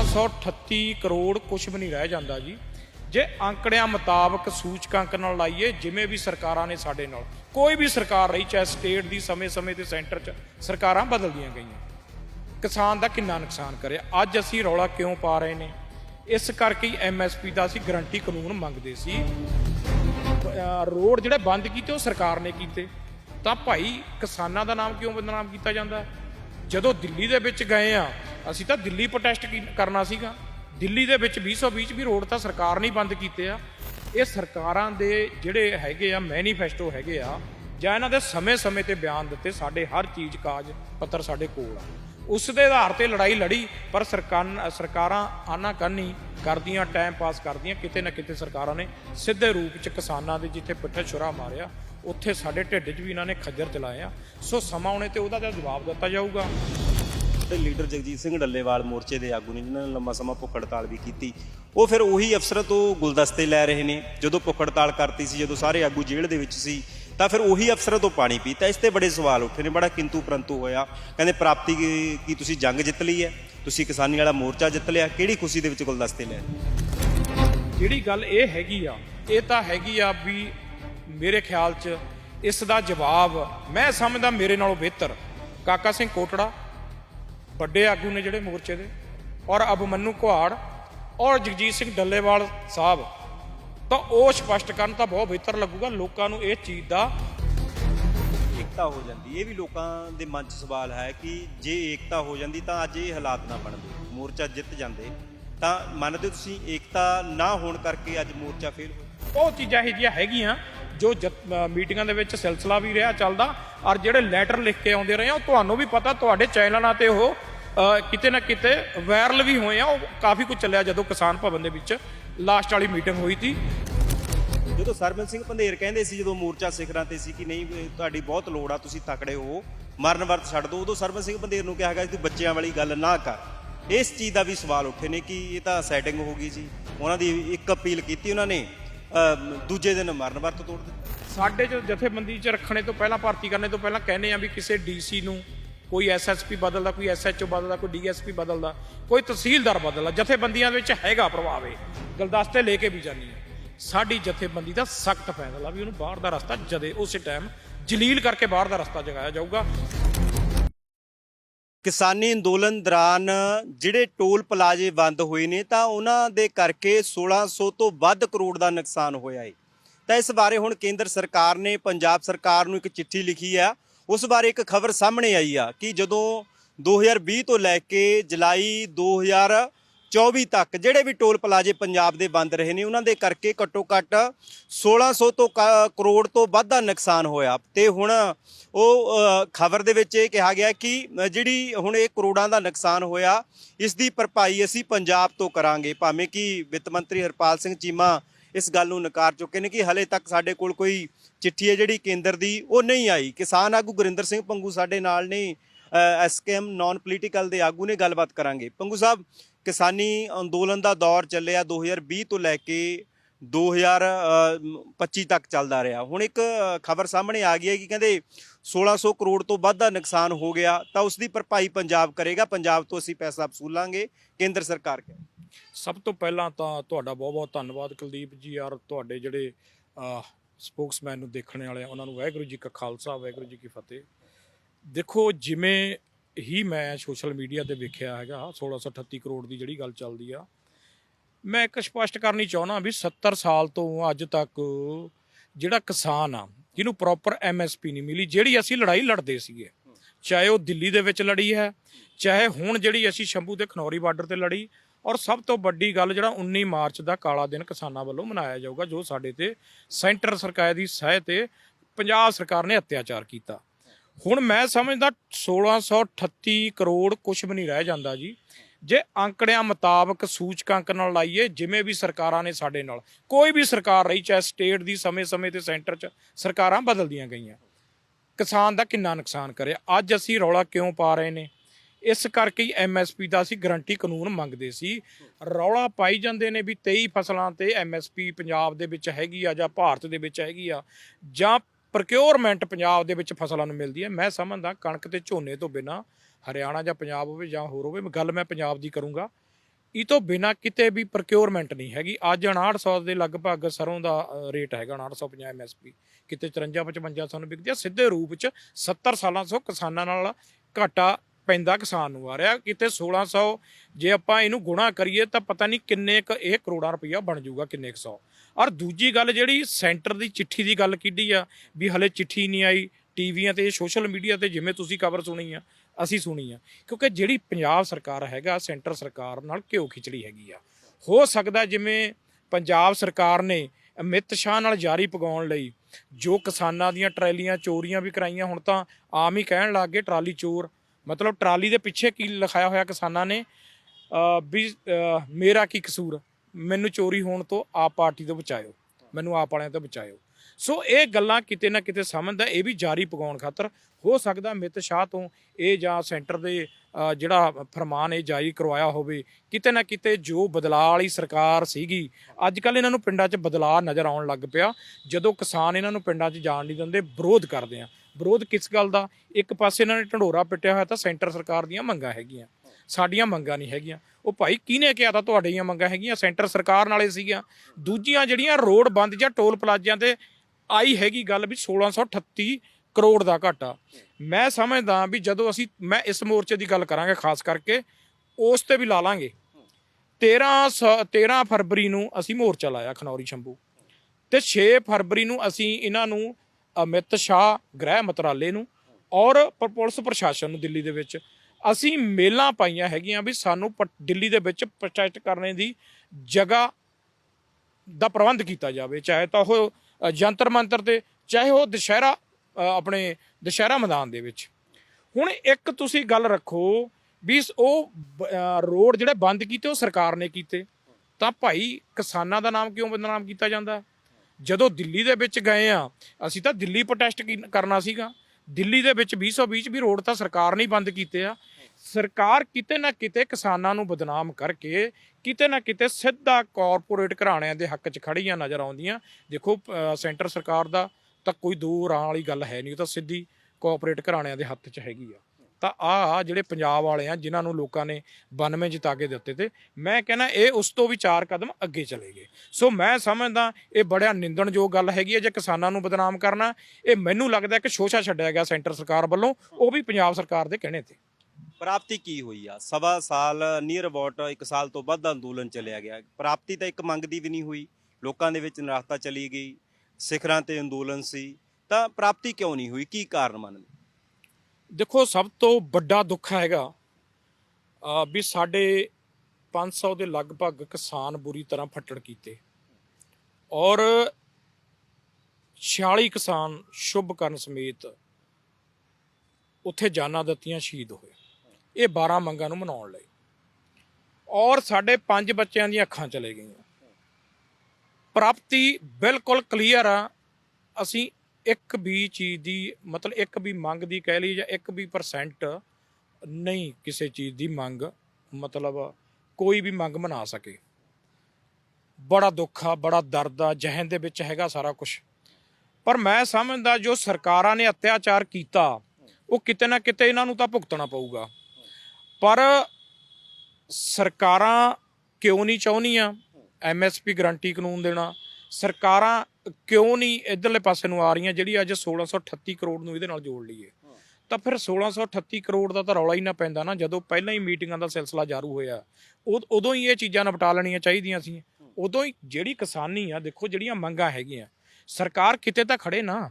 1638 ਕਰੋੜ ਕੁਝ ਵੀ ਨਹੀਂ ਰਹਿ ਜਾਂਦਾ ਜੀ। ਜੇ ਅੰਕੜਿਆਂ ਮੁਤਾਬਕ ਸੂਚਕਾਂਕ ਨਾਲ ਲਾਈਏ, ਜਿਵੇਂ ਵੀ ਸਰਕਾਰਾਂ ਨੇ ਸਾਡੇ ਨਾਲ, ਕੋਈ ਵੀ ਸਰਕਾਰ ਰਹੀ, ਚਾਹੇ ਸਟੇਟ ਦੀ ਸਮੇਂ-ਸਮੇਂ ਤੇ ਸੈਂਟਰ 'ਚ ਸਰਕਾਰਾਂ ਬਦਲਦੀਆਂ ਗਈਆਂ। ਕਿਸਾਨ ਦਾ ਕਿੰਨਾ ਨੁਕਸਾਨ ਕਰਿਆ। ਅੱਜ ਅਸੀਂ ਰੌਲਾ ਕਿਉਂ ਪਾ ਰਹੇ ਨੇ? ਇਸ ਕਰਕੇ ਹੀ ਐਮਐਸਪੀ ਦਾ ਅਸੀਂ ਗਰੰਟੀ ਕਾਨੂੰਨ ਮੰਗਦੇ ਸੀ। ਰੋਡ ਜਿਹੜੇ ਬੰਦ ਕੀਤੇ, ਉਹ ਸਰਕਾਰ ਨੇ ਕੀਤੇ। ਤਾਂ ਭਾਈ ਕਿਸਾਨਾਂ ਦਾ ਨਾਮ ਕਿਉਂ ਬਦਨਾਮ ਕੀਤਾ ਜਾਂਦਾ? ਜਦੋਂ ਦਿੱਲੀ ਦੇ ਵਿੱਚ ਗਏ ਆ ਅਸੀਂ ਤਾਂ ਦਿੱਲੀ ਪ੍ਰੋਟੈਸਟ ਕਰਨਾ ਸੀਗਾ। ਦਿੱਲੀ ਦੇ ਵਿੱਚ 2020 ਵੀ ਰੋਡ ਤਾਂ ਸਰਕਾਰ ਨੇ ਬੰਦ ਕੀਤੇ ਆ। ਇਹ ਸਰਕਾਰਾਂ ਦੇ ਜਿਹੜੇ ਹੈਗੇ ਆ ਮੈਨੀਫੈਸਟੋ ਹੈਗੇ ਆ, ਜਾਂ ਇਹਨਾਂ ਦੇ ਸਮੇਂ-ਸਮੇਂ ਤੇ ਬਿਆਨ ਦਿੱਤੇ ਸਾਡੇ ਹਰ ਚੀਜ਼ ਕਾਜ ਪੱਤਰ ਸਾਡੇ ਕੋਲ ਆ। ਉਸ ਦੇ ਆਧਾਰ ਤੇ ਲੜਾਈ ਲੜੀ, ਪਰ ਸਰਕਾਰ ਸਰਕਾਰਾਂ ਆਨਾ ਕਰਨੀ ਕਰਦੀਆਂ ਟਾਈਮ ਪਾਸ ਕਰਦੀਆਂ, ਕਿਤੇ ਨਾ ਕਿਤੇ ਸਰਕਾਰਾਂ ਨੇ ਸਿੱਧੇ ਰੂਪ ਚ ਕਿਸਾਨਾਂ ਦੇ ਜਿੱਥੇ ਪਿੱਠੇ ਛੁਰਾ ਮਾਰਿਆ, ਉੱਥੇ ਸਾਡੇ ਢਿੱਡ 'ਚ ਵੀ ਇਹਨਾਂ ਨੇ ਖੱਜਰ ਚਲਾਇਆ ਸੋ ਸਮਾਂ ਆਉਣੇ ਤੇ ਉਹਦਾ ਤਾਂ ਜਵਾਬ ਦਿੱਤਾ ਜਾਊਗਾ। ਤੇ ਲੀਡਰ ਜਗਜੀਤ ਸਿੰਘ ਡੱਲੇਵਾਲ ਮੋਰਚੇ ਦੇ ਆਗੂ ਨੇ, ਜਿਨ੍ਹਾਂ ਨੇ ਲੰਮਾ ਸਮਾਂ ਭੁੱਖ ਹੜਤਾਲ ਵੀ ਕੀਤੀ। ਉਹ ਫਿਰ ਉਹੀ ਅਫਸਰ ਤੋਂ ਗੁਲਦਸਤੇ ਲੈ ਰਹੇ ਨੇ। ਜਦੋਂ ਭੁੱਖ ਹੜਤਾਲ ਕਰਤੀ ਸੀ, ਜਦੋਂ ਸਾਰੇ ਆਗੂ ਜੇਲ੍ਹ ਦੇ ਵਿੱਚ ਸੀ, ਤਾਂ ਫਿਰ ਉਹੀ ਅਫਸਰ ਤੋਂ ਪਾਣੀ ਪੀਤਾ। ਇਸ ਤੇ ਬੜੇ ਸਵਾਲ ਉੱਠੇ ਨੇ, ਬੜਾ ਕਿੰਤੂ ਪਰੰਤੂ ਹੋਇਆ। ਕਹਿੰਦੇ, ਪ੍ਰਾਪਤੀ ਕੀ- ਕੀ ਤੁਸੀਂ ਜੰਗ ਜਿੱਤ ਲਈ ਹੈ? ਤੁਸੀਂ ਕਿਸਾਨੀ ਵਾਲਾ ਮੋਰਚਾ ਜਿੱਤ ਲਿਆ। ਕਿਹੜੀ ਖੁਸ਼ੀ ਦੇ ਵਿੱਚ ਗੁਲਦਸਤੇ ਲੈ? ਜਿਹੜੀ ਗੱਲ ਇਹ ਹੈਗੀ ਆ, ਇਹ ਤਾਂ ਹੈਗੀ ਆ ਵੀ ਮੇਰੇ ਖਿਆਲ 'ਚ ਇਸ ਦਾ ਜਵਾਬ ਮੈਂ ਸਮਝਦਾ ਮੇਰੇ ਨਾਲੋਂ ਬਿਹਤਰ। ਕਾਕਾ ਸਿੰਘ ਕੋਟੜਾ ਵੱਡੇ ਆਗੂ ਨੇ ਜਿਹੜੇ ਮੋਰਚੇ ਦੇ। ਔਰ ਅਬਮਨੂ ਕੁਹਾੜ ਔਰ ਜਗਜੀਤ ਸਿੰਘ ਡੱਲੇਵਾਲ ਸਾਹਿਬ। ਤਾਂ ਉਹ ਸਪਸ਼ਟ ਕਰਨ ਤਾਂ ਬਹੁਤ ਬਿਹਤਰ ਲੱਗੂਗਾ ਲੋਕਾਂ ਨੂੰ ਇਹ ਚੀਜ਼ ਦਾ। ਏਕਤਾ ਹੋ ਜਾਂਦੀ। ਇਹ ਵੀ ਲੋਕਾਂ ਦੇ ਮਨ 'ਚ ਸਵਾਲ ਹੈ ਕਿ ਜੇ ਏਕਤਾ ਹੋ ਜਾਂਦੀ ਤਾਂ ਅੱਜ ਇਹ ਹਾਲਾਤ ਨਾ ਬਣਦੇ। ਮੋਰਚਾ ਜਿੱਤ ਜਾਂਦੇ। ਤਾਂ ਮੰਨਦੇ ਤੁਸੀਂ ਏਕਤਾ ਨਾ ਹੋਣ ਕਰਕੇ ਅੱਜ ਮੋਰਚਾ ਫੇਲ ਹੋਇਆ? ਬਹੁਤ ਚੀਜ਼ਾਂ ਇਹੋ ਜਿਹੀਆਂ ਹੈਗੀਆਂ ਜੋ ਮੀਟਿੰਗਾਂ ਦੇ ਵਿੱਚ ਸਿਲਸਿਲਾ ਵੀ ਰਿਹਾ ਚੱਲਦਾ। ਔਰ ਜਿਹੜੇ ਲੈਟਰ ਲਿਖ ਕੇ ਆਉਂਦੇ ਰਹੇ ਆ ਉਹ ਤੁਹਾਨੂੰ ਵੀ ਪਤਾ ਤੁਹਾਡੇ ਚੈਨਲਾਂ ਤੇ ਉਹ ਕਿਤੇ ਨਾ ਕਿਤੇ ਵਾਇਰਲ ਵੀ ਹੋਏ ਆ। ਉਹ ਕਾਫੀ ਕੁਝ ਚੱਲਿਆ ਜਦੋਂ ਕਿਸਾਨ ਭਵਨ ਦੇ ਵਿੱਚ ਲਾਸਟ ਵਾਲੀ ਮੀਟਿੰਗ ਹੋਈ ਸੀ। ਜਦੋਂ ਸਰਬਨ ਸਿੰਘ ਪੰਧੇਰ ਕਹਿੰਦੇ ਸੀ ਜਦੋਂ ਮੋਰਚਾ ਸਿਖਰਾਂ ਤੇ ਸੀ ਕਿ ਨਹੀਂ ਤੁਹਾਡੀ ਬਹੁਤ ਲੋੜ ਆ ਤੁਸੀਂ ਤਕੜੇ ਹੋ ਮਰਨ ਵਰਤ ਛੱਡ ਦਿਓ ਉਦੋਂ ਸਰਬਨ ਸਿੰਘ ਪੰਧੇਰ ਨੂੰ ਕਿਹਾ ਗਿਆ ਸੀ ਤੂੰ ਬੱਚਿਆਂ ਵਾਲੀ ਗੱਲ ਨਾ ਕਰ। ਇਸ ਚੀਜ਼ ਦਾ ਵੀ ਸਵਾਲ ਉੱਠੇ ਨੇ ਕਿ ਇਹ ਤਾਂ ਸੈਟਿੰਗ ਹੋ ਗਈ ਸੀ। ਉਹਨਾਂ ਦੀ ਇੱਕ ਅਪੀਲ ਕੀਤੀ ਉਹਨਾਂ ਨੇ ਦੂਜੇ ਦਿਨ ਮਰਨ ਵਰਤ ਤੋੜ ਦਿੱਤਾ। ਸਾਡੇ ਚ ਜਥੇਬੰਦੀ ਚ ਰੱਖਣੇ ਤੋਂ ਪਹਿਲਾਂ ਭਰਤੀ ਕਰਨੇ ਤੋਂ ਪਹਿਲਾਂ ਕਹਿੰਦੇ ਆ ਵੀ ਕਿਸੇ ਡੀਸੀ ਨੂੰ ਕੋਈ ਐਸਐਸਪੀ ਬਦਲਦਾ, ਕੋਈ ਐਸਐਚਓ ਬਦਲਦਾ, ਕੋਈ ਡੀਐਸਪੀ ਬਦਲਦਾ, ਕੋਈ ਤਹਿਸੀਲਦਾਰ ਬਦਲਦਾ, ਜਥੇਬੰਦੀਆਂ ਦੇ ਵਿੱਚ ਹੈਗਾ ਪ੍ਰਭਾਵ ਇਹ। ਗਲਦਸਤੇ ਲੈ ਕੇ ਵੀ ਜਾਂਦੀ ਹੈ। ਸਾਡੀ ਜਥੇਬੰਦੀ ਦਾ ਸਖਤ ਫੈਸਲਾ ਵੀ ਉਹਨੂੰ ਬਾਹਰ ਦਾ ਰਸਤਾ ਜਦੇ ਉਸੇ ਟਾਈਮ ਜਲੀਲ ਕਰਕੇ ਬਾਹਰ ਦਾ ਰਸਤਾ ਜਗਾਇਆ ਜਾਊਗਾ। ਕਿਸਾਨੀ ਅੰਦੋਲਨ ਦੌਰਾਨ ਜਿਹੜੇ ਟੋਲ ਪਲਾਜ਼ੇ ਬੰਦ ਹੋਏ ਨੇ, ਤਾਂ ਉਹਨਾਂ ਦੇ ਕਰਕੇ 1600 ਤੋਂ ਵੱਧ ਕਰੋੜ ਦਾ ਨੁਕਸਾਨ ਹੋਇਆ ਹੈ ਤਾਂ ਇਸ ਬਾਰੇ ਹੁਣ ਕੇਂਦਰ ਸਰਕਾਰ ਨੇ, ਪੰਜਾਬ ਸਰਕਾਰ ਨੂੰ ਇੱਕ ਚਿੱਠੀ ਲਿਖੀ ਆ ਉਸ ਬਾਰੇ ਇੱਕ ਖਬਰ ਸਾਹਮਣੇ ਆਈ ਆ ਕਿ ਜਦੋਂ 2020 ਤੋਂ ਲੈ ਕੇ ਜੁਲਾਈ 2024 ਤੱਕ ਜਿਹੜੇ ਵੀ ਟੋਲ ਪਲਾਜ਼ੇ ਪੰਜਾਬ ਦੇ ਬੰਦ ਰਹੇ ਨੇ, ਉਹਨਾਂ ਦੇ ਕਰਕੇ ਘੱਟੋ ਘੱਟ 1600 ਤੋਂ ਕ- ਕਰੋੜ ਤੋਂ ਵੱਧ ਦਾ ਨੁਕਸਾਨ ਹੋਇਆ। ਤੇ ਹੁਣ ਉਹ ਖਬਰ ਦੇ ਵਿੱਚ ਇਹ ਕਿਹਾ ਗਿਆ ਕਿ ਜਿਹੜੀ ਹੁਣ ਇਹ ਕਰੋੜਾਂ ਦਾ ਨੁਕਸਾਨ ਹੋਇਆ, ਇਸ ਦੀ ਭਰਪਾਈ ਅਸੀਂ ਪੰਜਾਬ ਤੋਂ ਕਰਾਂਗੇ। ਭਾਵੇਂ ਕਿ ਵਿੱਤ ਮੰਤਰੀ ਹਰਪਾਲ ਸਿੰਘ ਚੀਮਾ ਇਸ ਗੱਲ ਨੂੰ ਨਕਾਰ ਚੁੱਕੇ ਨੇ ਕਿ ਹਲੇ ਤੱਕ ਸਾਡੇ ਕੋਲ ਕੋਈ ਚਿੱਠੀ ਹੈ ਜਿਹੜੀ ਕੇਂਦਰ ਦੀ, ਉਹ ਨਹੀਂ ਆਈ। ਕਿਸਾਨ ਆਗੂ ਗੁਰਿੰਦਰ ਸਿੰਘ ਪੰਗੂ ਸਾਡੇ ਨਾਲ ਨੇ ਐਸਕੇਐਮ ਨਾਨ ਪੋਲੀਟੀਕਲ ਦੇ ਆਗੂ ਨੇ ਗੱਲਬਾਤ ਕਰਾਂਗੇ। ਪੰਗੂ ਸਾਹਿਬ, ਕਿਸਾਨੀ ਅੰਦੋਲਨ ਦਾ ਦੌਰ ਚੱਲਿਆ 2020 ਤੋਂ ਲੈ ਕੇ 2025 ਤੱਕ ਚੱਲਦਾ ਰਿਹਾ। ਹੁਣ ਇੱਕ ਖਬਰ ਸਾਹਮਣੇ ਆ ਗਈ ਹੈ ਕਿ ਕਹਿੰਦੇ 1600 ਕਰੋੜ ਤੋਂ ਵੱਧ ਦਾ ਨੁਕਸਾਨ ਹੋ ਗਿਆ, ਤਾਂ ਉਸ ਦੀ ਭਰਪਾਈ ਪੰਜਾਬ ਕਰੇਗਾ। ਪੰਜਾਬ ਤੋਂ ਅਸੀਂ ਪੈਸਾ ਵਸੂਲਾਂਗੇ। ਕੇਂਦਰ ਸਰਕਾਰ ਕਹਿ ਸਭ ਤੋਂ ਪਹਿਲਾਂ ਤਾਂ ਤੁਹਾਡਾ ਬਹੁਤ ਬਹੁਤ ਧੰਨਵਾਦ ਕੁਲਦੀਪ ਜੀ ਔਰ ਤੁਹਾਡੇ ਜਿਹੜੇ ਸਪੋਕਸਮੈਨ ਨੂੰ ਦੇਖਣ ਵਾਲੇ ਉਹਨਾਂ ਨੂੰ ਵਾਹਿਗੁਰੂ ਜੀ ਕਾ ਖਾਲਸਾ, ਵਾਹਿਗੁਰੂ ਜੀ ਕੀ ਫਤਿਹ। ਦੇਖੋ, ਜਿਵੇਂ ਹੀ ਮੈਂ ਸੋਸ਼ਲ ਮੀਡੀਆ ਤੇ ਵੇਖਿਆ ਹੈਗਾ 1638 ਕਰੋੜ ਦੀ ਜਿਹੜੀ ਗੱਲ ਚੱਲਦੀ ਆ, ਮੈਂ ਇੱਕ ਸਪਸ਼ਟ ਕਰਨੀ ਚਾਹੁੰਦਾ ਵੀ 70 ਸਾਲ ਤੋਂ ਅੱਜ ਤੱਕ ਜਿਹੜਾ ਕਿਸਾਨ ਆ, ਜਿਹਨੂੰ ਪ੍ਰੋਪਰ ਐਮਐਸਪੀ ਨਹੀਂ ਮਿਲੀ, ਜਿਹੜੀ ਅਸੀਂ ਲੜਾਈ ਲੜਦੇ ਸੀਗੇ, ਚਾਹੇ ਉਹ ਦਿੱਲੀ ਦੇ ਵਿੱਚ ਲੜੀ ਹੈ, ਚਾਹੇ ਹੁਣ ਜਿਹੜੀ ਅਸੀਂ ਸ਼ੰਭੂ ਤੇ ਖਨੌਰੀ ਬਾਰਡਰ ਤੇ ਲੜੀ ਔਰ ਸਭ ਤੋਂ ਵੱਡੀ ਗੱਲ ਜਿਹੜਾ 19 ਮਾਰਚ ਦਾ ਕਾਲਾ ਦਿਨ ਕਿਸਾਨਾਂ ਵੱਲੋਂ ਮਨਾਇਆ ਜਾਊਗਾ, ਜੋ ਸਾਡੇ ਤੇ ਸੈਂਟਰ ਸਰਕਾਰ ਦੀ ਸਹਾਇ ਤੇ ਪੰਜਾਬ ਸਰਕਾਰ ਨੇ ਅਤਿਆਚਾਰ ਕੀਤਾ। ਹੁਣ ਮੈਂ ਸਮਝਦਾ 1638 ਕਰੋੜ ਕੁਝ ਵੀ ਨਹੀਂ ਰਹਿ ਜਾਂਦਾ ਜੀ। ਜੇ ਅੰਕੜਿਆਂ ਮੁਤਾਬਕ ਸੂਚਕਾਂਕ ਨਾਲ ਲਾਈਏ, ਜਿਵੇਂ ਵੀ ਸਰਕਾਰਾਂ ਨੇ ਸਾਡੇ ਨਾਲ, ਕੋਈ ਵੀ ਸਰਕਾਰ ਰਹੀ, ਚਾਹੇ ਸਟੇਟ ਦੀ ਸਮੇਂ-ਸਮੇਂ ਤੇ ਸੈਂਟਰ 'ਚ ਸਰਕਾਰਾਂ ਬਦਲਦੀਆਂ ਗਈਆਂ। ਕਿਸਾਨ ਦਾ ਕਿੰਨਾ ਨੁਕਸਾਨ ਕਰਿਆ? ਅੱਜ ਅਸੀਂ ਰੌਲਾ ਕਿਉਂ ਪਾ ਰਹੇ ਨੇ? ਇਸ ਕਰਕੇ ਹੀ ਐਮਐਸਪੀ ਦਾ ਅਸੀਂ ਗਰੰਟੀ ਕਾਨੂੰਨ ਮੰਗਦੇ ਸੀ। ਰੌਲਾ ਪਾਈ ਜਾਂਦੇ ਨੇ ਵੀ 23 ਫਸਲਾਂ ਤੇ ਐਮਐਸਪੀ ਪੰਜਾਬ ਦੇ ਵਿੱਚ ਹੈਗੀ ਆ ਜਾਂ ਭਾਰਤ ਦੇ ਵਿੱਚ ਹੈਗੀ ਆ ਜਾਂ ਪ੍ਰੋਕਿਉਰਮੈਂਟ ਪੰਜਾਬ ਦੇ ਵਿੱਚ ਫਸਲਾਂ ਨੂੰ ਮਿਲਦੀ ਹੈ ਮੈਂ ਸਮਝਦਾ ਕਣਕ ਤੇ ਝੋਨੇ ਤੋਂ ਬਿਨਾ ਹਰਿਆਣਾ ਜਾਂ ਪੰਜਾਬ ਹੋਵੇ ਜਾਂ ਹੋਰ ਹੋਵੇ ਗੱਲ ਮੈਂ ਪੰਜਾਬ ਦੀ ਕਰੂੰਗਾ। ਇਹ ਤੋਂ ਬਿਨਾ ਕਿਤੇ ਵੀ ਪ੍ਰੋਕਿਉਰਮੈਂਟ ਨਹੀਂ ਹੈਗੀ। ਅੱਜ 5900 ਦੇ ਲਗਭਗ ਸਰੋਂ ਦਾ ਰੇਟ ਹੈਗਾ 5950 ਐਮਐਸਪੀ ਕਿਤੇ 54 55 ਸਾਨੂੰ ਵਿਕਦੀ ਆ। ਸਿੱਧੇ ਰੂਪ ਚ 70 ਸਾਲਾਂ ਤੋਂ ਕਿਸਾਨਾਂ ਨਾਲ ਘਾਟਾ ਪੈਂਦਾ ਕਿਸਾਨ ਨੂੰ ਆ ਰਿਹਾ, ਕਿਤੇ 1600 ਜੇ ਆਪਾਂ ਇਹਨੂੰ ਗੁਣਾ ਕਰੀਏ ਤਾਂ ਪਤਾ ਨਹੀਂ ਕਿੰਨੇ ਕ ਇਹ ਕਰੋੜਾਂ ਰੁਪਈਆ ਬਣ ਜਾਊਗਾ, ਕਿੰਨੇ ਕੁ ਸੌ। ਔਰ ਦੂਜੀ ਗੱਲ ਜਿਹੜੀ ਸੈਂਟਰ ਦੀ ਚਿੱਠੀ ਦੀ ਗੱਲ ਕੀਤੀ ਆ ਵੀ ਹਲੇ ਚਿੱਠੀ ਨਹੀਂ ਆਈ, ਟੀਵੀਆਂ ਤੇ, ਸੋਸ਼ਲ ਮੀਡੀਆ ਤੇ ਜਿਵੇਂ ਤੁਸੀਂ ਖਬਰ ਸੁਣੀ ਆ, ਅਸੀਂ ਸੁਣੀ ਆ। ਕਿਉਂਕਿ ਜਿਹੜੀ ਪੰਜਾਬ ਸਰਕਾਰ ਹੈਗਾ, ਸੈਂਟਰ ਸਰਕਾਰ ਨਾਲ ਘਿਓ ਖਿਚੜੀ ਹੈਗੀ ਆ। ਹੋ ਸਕਦਾ ਜਿਵੇਂ ਪੰਜਾਬ ਸਰਕਾਰ ਨੇ ਅਮਿਤ ਸ਼ਾਹ ਨਾਲ ਜਾਰੀ ਪਗਾਉਣ ਲਈ ਜੋ ਕਿਸਾਨਾਂ ਦੀਆਂ ਟਰਾਲੀਆਂ, ਚੋਰੀਆਂ ਵੀ ਕਰਾਈਆਂ, ਹੁਣ ਤਾਂ ਆਮ ਹੀ ਕਹਿਣ ਲੱਗ ਗਏ, ਟਰਾਲੀ ਚੋਰ ਮਤਲਬ ਟਰਾਲੀ ਦੇ ਪਿੱਛੇ ਕੀ ਲਿਖਾਇਆ ਹੋਇਆ ਕਿਸਾਨਾਂ ਨੇ ਵੀ ਮੇਰਾ ਕੀ ਕਸੂਰ? ਮੈਨੂੰ ਚੋਰੀ ਹੋਣ ਤੋਂ ਆਪ ਪਾਰਟੀ ਤੋਂ ਬਚਾਇਓ। ਮੈਨੂੰ ਆਪ ਵਾਲਿਆਂ ਤੋਂ ਬਚਾਇਓ। ਸੋ ਇਹ ਗੱਲਾਂ ਕਿਤੇ ਨਾ ਕਿਤੇ ਸਮਝਦਾ, ਇਹ ਵੀ ਜਾਰੀ ਪਗਾਉਣ ਖਾਤਰ ਹੋ ਸਕਦਾ ਅਮਿਤ ਸ਼ਾਹ ਤੋਂ ਇਹ ਜਾਂ ਸੈਂਟਰ ਦੇ ਜਿਹੜਾ ਫਰਮਾਨ ਇਹ ਜਾਰੀ ਕਰਵਾਇਆ ਹੋਵੇ, ਕਿਤੇ ਨਾ ਕਿਤੇ ਜੋ ਬਦਲਾਅ ਵਾਲੀ ਸਰਕਾਰ ਸੀਗੀ ਅੱਜ ਕੱਲ ਇਹਨਾਂ ਨੂੰ ਪਿੰਡਾਂ 'ਚ ਬਦਲਾਅ ਨਜ਼ਰ ਆਉਣ ਲੱਗ ਪਿਆ। ਜਦੋਂ ਕਿਸਾਨ ਇਹਨਾਂ ਨੂੰ ਪਿੰਡਾਂ 'ਚ ਜਾਣ ਨਹੀਂ ਦਿੰਦੇ, ਵਿਰੋਧ ਕਰਦੇ ਆ। ਵਿਰੋਧ ਕਿਸ ਗੱਲ ਦਾ? ਇੱਕ ਪਾਸੇ ਇਹਨਾਂ ਨੇ ਢੰਡੋਰਾ ਪਿੱਟਿਆ ਹੋਇਆ ਤਾਂ ਸੈਂਟਰ ਸਰਕਾਰ ਦੀਆਂ ਮੰਗਾਂ ਹੈਗੀਆਂ। ਸਾਡੀਆਂ ਮੰਗਾਂ ਨਹੀਂ ਹੈਗੀਆਂ। ਉਹ ਭਾਈ ਕਿਹਨੇ ਕਿਹਾ ਤਾਂ ਤੁਹਾਡੀਆਂ ਮੰਗਾਂ ਹੈਗੀਆਂ? ਸੈਂਟਰ ਸਰਕਾਰ ਨਾਲੇ ਸੀਗੀਆਂ। ਦੂਜੀਆਂ ਜਿਹੜੀਆਂ ਰੋਡ ਬੰਦ ਜਾਂ ਟੋਲ ਪਲਾਜ਼ਿਆਂ ਤੇ ਆਈ ਹੈਗੀ ਗੱਲ ਵੀ 1638 ਕਰੋੜ ਦਾ ਘਾਟਾ। ਮੈਂ ਸਮਝਦਾ ਵੀ ਜਦੋਂ ਅਸੀਂ, ਮੈਂ ਇਸ ਮੋਰਚੇ ਦੀ ਗੱਲ ਕਰਾਂਗੇ ਖਾਸ ਕਰਕੇ, ਉਸ ਤੇ ਵੀ ਲਾ ਲਾਂਗੇ। 13 ਸ- 13 ਫਰਵਰੀ ਨੂੰ ਅਸੀਂ ਮੋਰਚਾ ਲਾਇਆ ਖਨੌਰੀ ਸ਼ੰਭੂ ਤੇ 6 ਫਰਵਰੀ ਨੂੰ ਅਸੀਂ ਇਹਨਾਂ ਨੂੰ ਅਮਿਤ ਸ਼ਾਹ ਗ੍ਰਹਿ ਮੰਤਰਾਲੇ ਨੂੰ ਔਰ ਪੁਲਿਸ ਪ੍ਰਸ਼ਾਸਨ ਨੂੰ ਦਿੱਲੀ ਦੇ ਵਿੱਚ। ਅਸੀਂ ਮੇਲਾਂ ਪਾਈਆਂ ਹੈਗੀਆਂ ਵੀ ਸਾਨੂੰ ਪ- ਦਿੱਲੀ ਦੇ ਵਿੱਚ ਪ੍ਰੋਟੈਸਟ ਕਰਨੇ ਦੀ ਜਗ੍ਹਾ ਦਾ ਪ੍ਰਬੰਧ ਕੀਤਾ ਜਾਵੇ ਚਾਹੇ ਤਾਂ ਉਹ ਅ, ਜੰਤਰ ਮੰਤਰ ਤੇ ਚਾਹੇ ਉਹ ਦੁਸ਼ਹਿਰਾ ਆਪਣੇ ਦੁਸ਼ਹਿਰਾ ਮੈਦਾਨ ਦੇ ਵਿੱਚ। ਹੁਣ ਇੱਕ ਤੁਸੀਂ ਗੱਲ ਰੱਖੋ ਵੀ ਉਹ ਬ- ਰੋਡ ਜਿਹੜੇ ਬੰਦ ਕੀਤੇ ਉਹ ਸਰਕਾਰ ਨੇ ਕੀਤੇ। ਤਾਂ ਭਾਈ ਕਿਸਾਨਾਂ ਦਾ ਨਾਮ ਕਿਉਂ ਬਦਨਾਮ ਕੀਤਾ ਜਾਂਦਾ? ਜਦੋਂ ਦਿੱਲੀ ਦੇ ਵਿੱਚ ਗਏ ਆ, ਅਸੀਂ ਤਾਂ ਦਿੱਲੀ ਪ੍ਰੋਟੈਸਟ ਕਰਨਾ ਸੀਗਾ। ਦਿੱਲੀ ਦੇ ਵਿੱਚ 2020 ਵੀ ਰੋਡ ਤਾਂ ਸਰਕਾਰ ਨੇ ਬੰਦ ਕੀਤੇ ਆ। ਸਰਕਾਰ ਕਿਤੇ ਨਾ ਕਿਤੇ ਕਿਸਾਨਾਂ ਨੂੰ ਬਦਨਾਮ ਕਰਕੇ ਕਿਤੇ ਨਾ ਕਿਤੇ ਸਿੱਧਾ ਕਾਰਪੋਰੇਟ ਘਰਾਣਿਆਂ ਦੇ ਹੱਕ 'ਚ ਖੜੀਆਂ ਨਜ਼ਰ ਆਉਂਦੀਆਂ। ਦੇਖੋ ਸੈਂਟਰ ਸਰਕਾਰ ਦਾ ਤਾਂ ਕੋਈ ਦੋ ਰਾਹ ਵਾਲੀ ਗੱਲ ਹੈ ਨਹੀਂ, ਉਹ ਤਾਂ ਸਿੱਧੀ ਕਾਰਪੋਰੇਟ ਘਰਾਣਿਆਂ ਦੇ ਹੱਥ 'ਚ ਹੈਗੀ ਆ। ਤਾਂ ਆ ਜਿਹੜੇ ਪੰਜਾਬ ਵਾਲੇ ਆ, ਜਿਨ੍ਹਾਂ ਨੂੰ ਲੋਕਾਂ ਨੇ 92 ਜਿਤਾ ਕੇ ਦਿੱਤੇ ਤੇ ਮੈਂ ਕਹਿੰਦਾ ਇਹ ਉਸ ਤੋਂ ਵੀ ਚਾਰ ਕਦਮ ਅੱਗੇ ਚਲੇ ਗਏ। ਸੋ ਮੈਂ ਸਮਝਦਾ ਇਹ ਬੜਿਆ ਨਿੰਦਣਯੋਗ ਗੱਲ ਹੈਗੀ ਹੈ, ਜੇ ਕਿਸਾਨਾਂ ਨੂੰ ਬਦਨਾਮ ਕਰਨਾ, ਇਹ ਮੈਨੂੰ ਲੱਗਦਾ ਕਿ ਸ਼ੋਸ਼ਾ ਛੱਡਿਆ ਗਿਆ ਸੈਂਟਰ ਸਰਕਾਰ ਵੱਲੋਂ, ਉਹ ਵੀ ਪੰਜਾਬ ਸਰਕਾਰ ਦੇ ਕਹਿਣੇ ਤੇ। ਪ੍ਰਾਪਤੀ ਕੀ ਹੋਈ ਆ? ਸਵਾ ਸਾਲ ਨੀਅਰ ਅਬਾਊਟ ਇੱਕ ਸਾਲ ਤੋਂ ਵੱਧ ਅੰਦੋਲਨ ਚੱਲਿਆ ਗਿਆ। ਪ੍ਰਾਪਤੀ ਤਾਂ ਇੱਕ ਮੰਗ ਦੀ ਵੀ ਨਹੀਂ ਹੋਈ। ਲੋਕਾਂ ਦੇ ਵਿੱਚ ਨਿਰਾਸ਼ਤਾ ਚਲੀ ਗਈ। ਸਿਖਰਾਂ ਤੇ ਅੰਦੋਲਨ ਸੀ। ਤਾਂ ਪ੍ਰਾਪਤੀ ਕਿਉਂ ਨਹੀਂ ਹੋਈ? ਕੀ ਕਾਰਨ ਮੰਨਦੇ? ਦੇਖੋ, ਸਭ ਤੋਂ ਵੱਡਾ ਦੁੱਖ ਹੈਗਾ ਵੀ ਸਾਡੇ 500 ਦੇ ਲਗਭਗ ਕਿਸਾਨ ਬੁਰੀ ਤਰ੍ਹਾਂ ਫੱਟੜ ਕੀਤੇ। ਔਰ 46 ਕਿਸਾਨ ਸ਼ੁਭ ਕਰਨ ਸਮੇਤ ਉੱਥੇ ਜਾਨਾਂ ਦਿੱਤੀਆਂ ਸ਼ਹੀਦ ਹੋਏ। ਇਹ 12 ਮੰਗਾਂ ਨੂੰ ਮਨਾਉਣ ਲਈ। ਔਰ ਸਾਡੇ ਪੰਜ ਬੱਚਿਆਂ ਦੀਆਂ ਅੱਖਾਂ ਚਲੇ ਗਈਆਂ। ਪ੍ਰਾਪਤੀ ਬਿਲਕੁਲ ਕਲੀਅਰ ਆ। ਅਸੀਂ ਇੱਕ ਵੀ ਚੀਜ਼ ਦੀ ਮਤਲਬ ਇੱਕ ਵੀ ਮੰਗ ਦੀ ਕਹਿ ਲਈ ਜਾਂ ਇੱਕ ਵੀ ਪਰਸੈਂਟ ਨਹੀਂ ਕਿਸੇ ਚੀਜ਼ ਦੀ ਮੰਗ, ਮਤਲਬ ਕੋਈ ਵੀ ਮੰਗ ਮਨਾ ਸਕੇ। ਬੜਾ ਦੁੱਖ ਆ, ਬੜਾ ਦਰਦ ਆ, ਜਹਨ ਦੇ ਵਿੱਚ ਹੈਗਾ ਸਾਰਾ ਕੁਝ ਪਰ ਮੈਂ ਸਮਝਦਾ ਜੋ ਸਰਕਾਰਾਂ ਨੇ ਅਤਿਆਚਾਰ ਕੀਤਾ, ਉਹ ਕਿਤੇ ਨਾ ਕਿਤੇ ਇਹਨਾਂ ਨੂੰ ਤਾਂ ਭੁਗਤਣਾ ਪਊਗਾ। ਪਰ ਸਰਕਾਰਾਂ ਕਿਉਂ ਨਹੀਂ ਚਾਹੁੰਦੀਆਂ? ਐਮਐਸਪੀ ਗਰੰਟੀ ਕਾਨੂੰਨ ਦੇਣਾ। ਸਰਕਾਰਾਂ ਕਿਉਂ ਨਹੀਂ ਇਧਰਲੇ ਪਾਸੇ ਨੂੰ ਆ ਰਹੀਆਂ ਜਿਹੜੀ ਅੱਜ 1638 ਕਰੋੜ ਨੂੰ ਇਹਦੇ ਨਾਲ ਜੋੜ ਲਈਏ? ਤਾਂ ਫਿਰ 1638 ਕਰੋੜ ਦਾ ਤਾਂ ਰੌਲਾ ਹੀ ਨਾ ਪੈਂਦਾ ਨਾ ਜਦੋਂ ਪਹਿਲਾਂ ਹੀ ਮੀਟਿੰਗਾਂ ਦਾ ਸਿਲਸਿਲਾ ਜਾਰੂ ਹੋਇਆ। ਉਦ- ਹੀ ਇਹ ਚੀਜ਼ਾਂ ਨਿਪਟਾ ਲੈਣੀਆਂ ਚਾਹੀਦੀਆਂ ਸੀ। ਉਦੋਂ ਹੀ ਜਿਹੜੀ ਕਿਸਾਨੀ ਆ ਦੇਖੋ ਜਿਹੜੀਆਂ ਮੰਗਾਂ ਹੈਗੀਆਂ ਸਰਕਾਰ ਕਿਤੇ ਤਾਂ ਖੜੇ ਨਾ।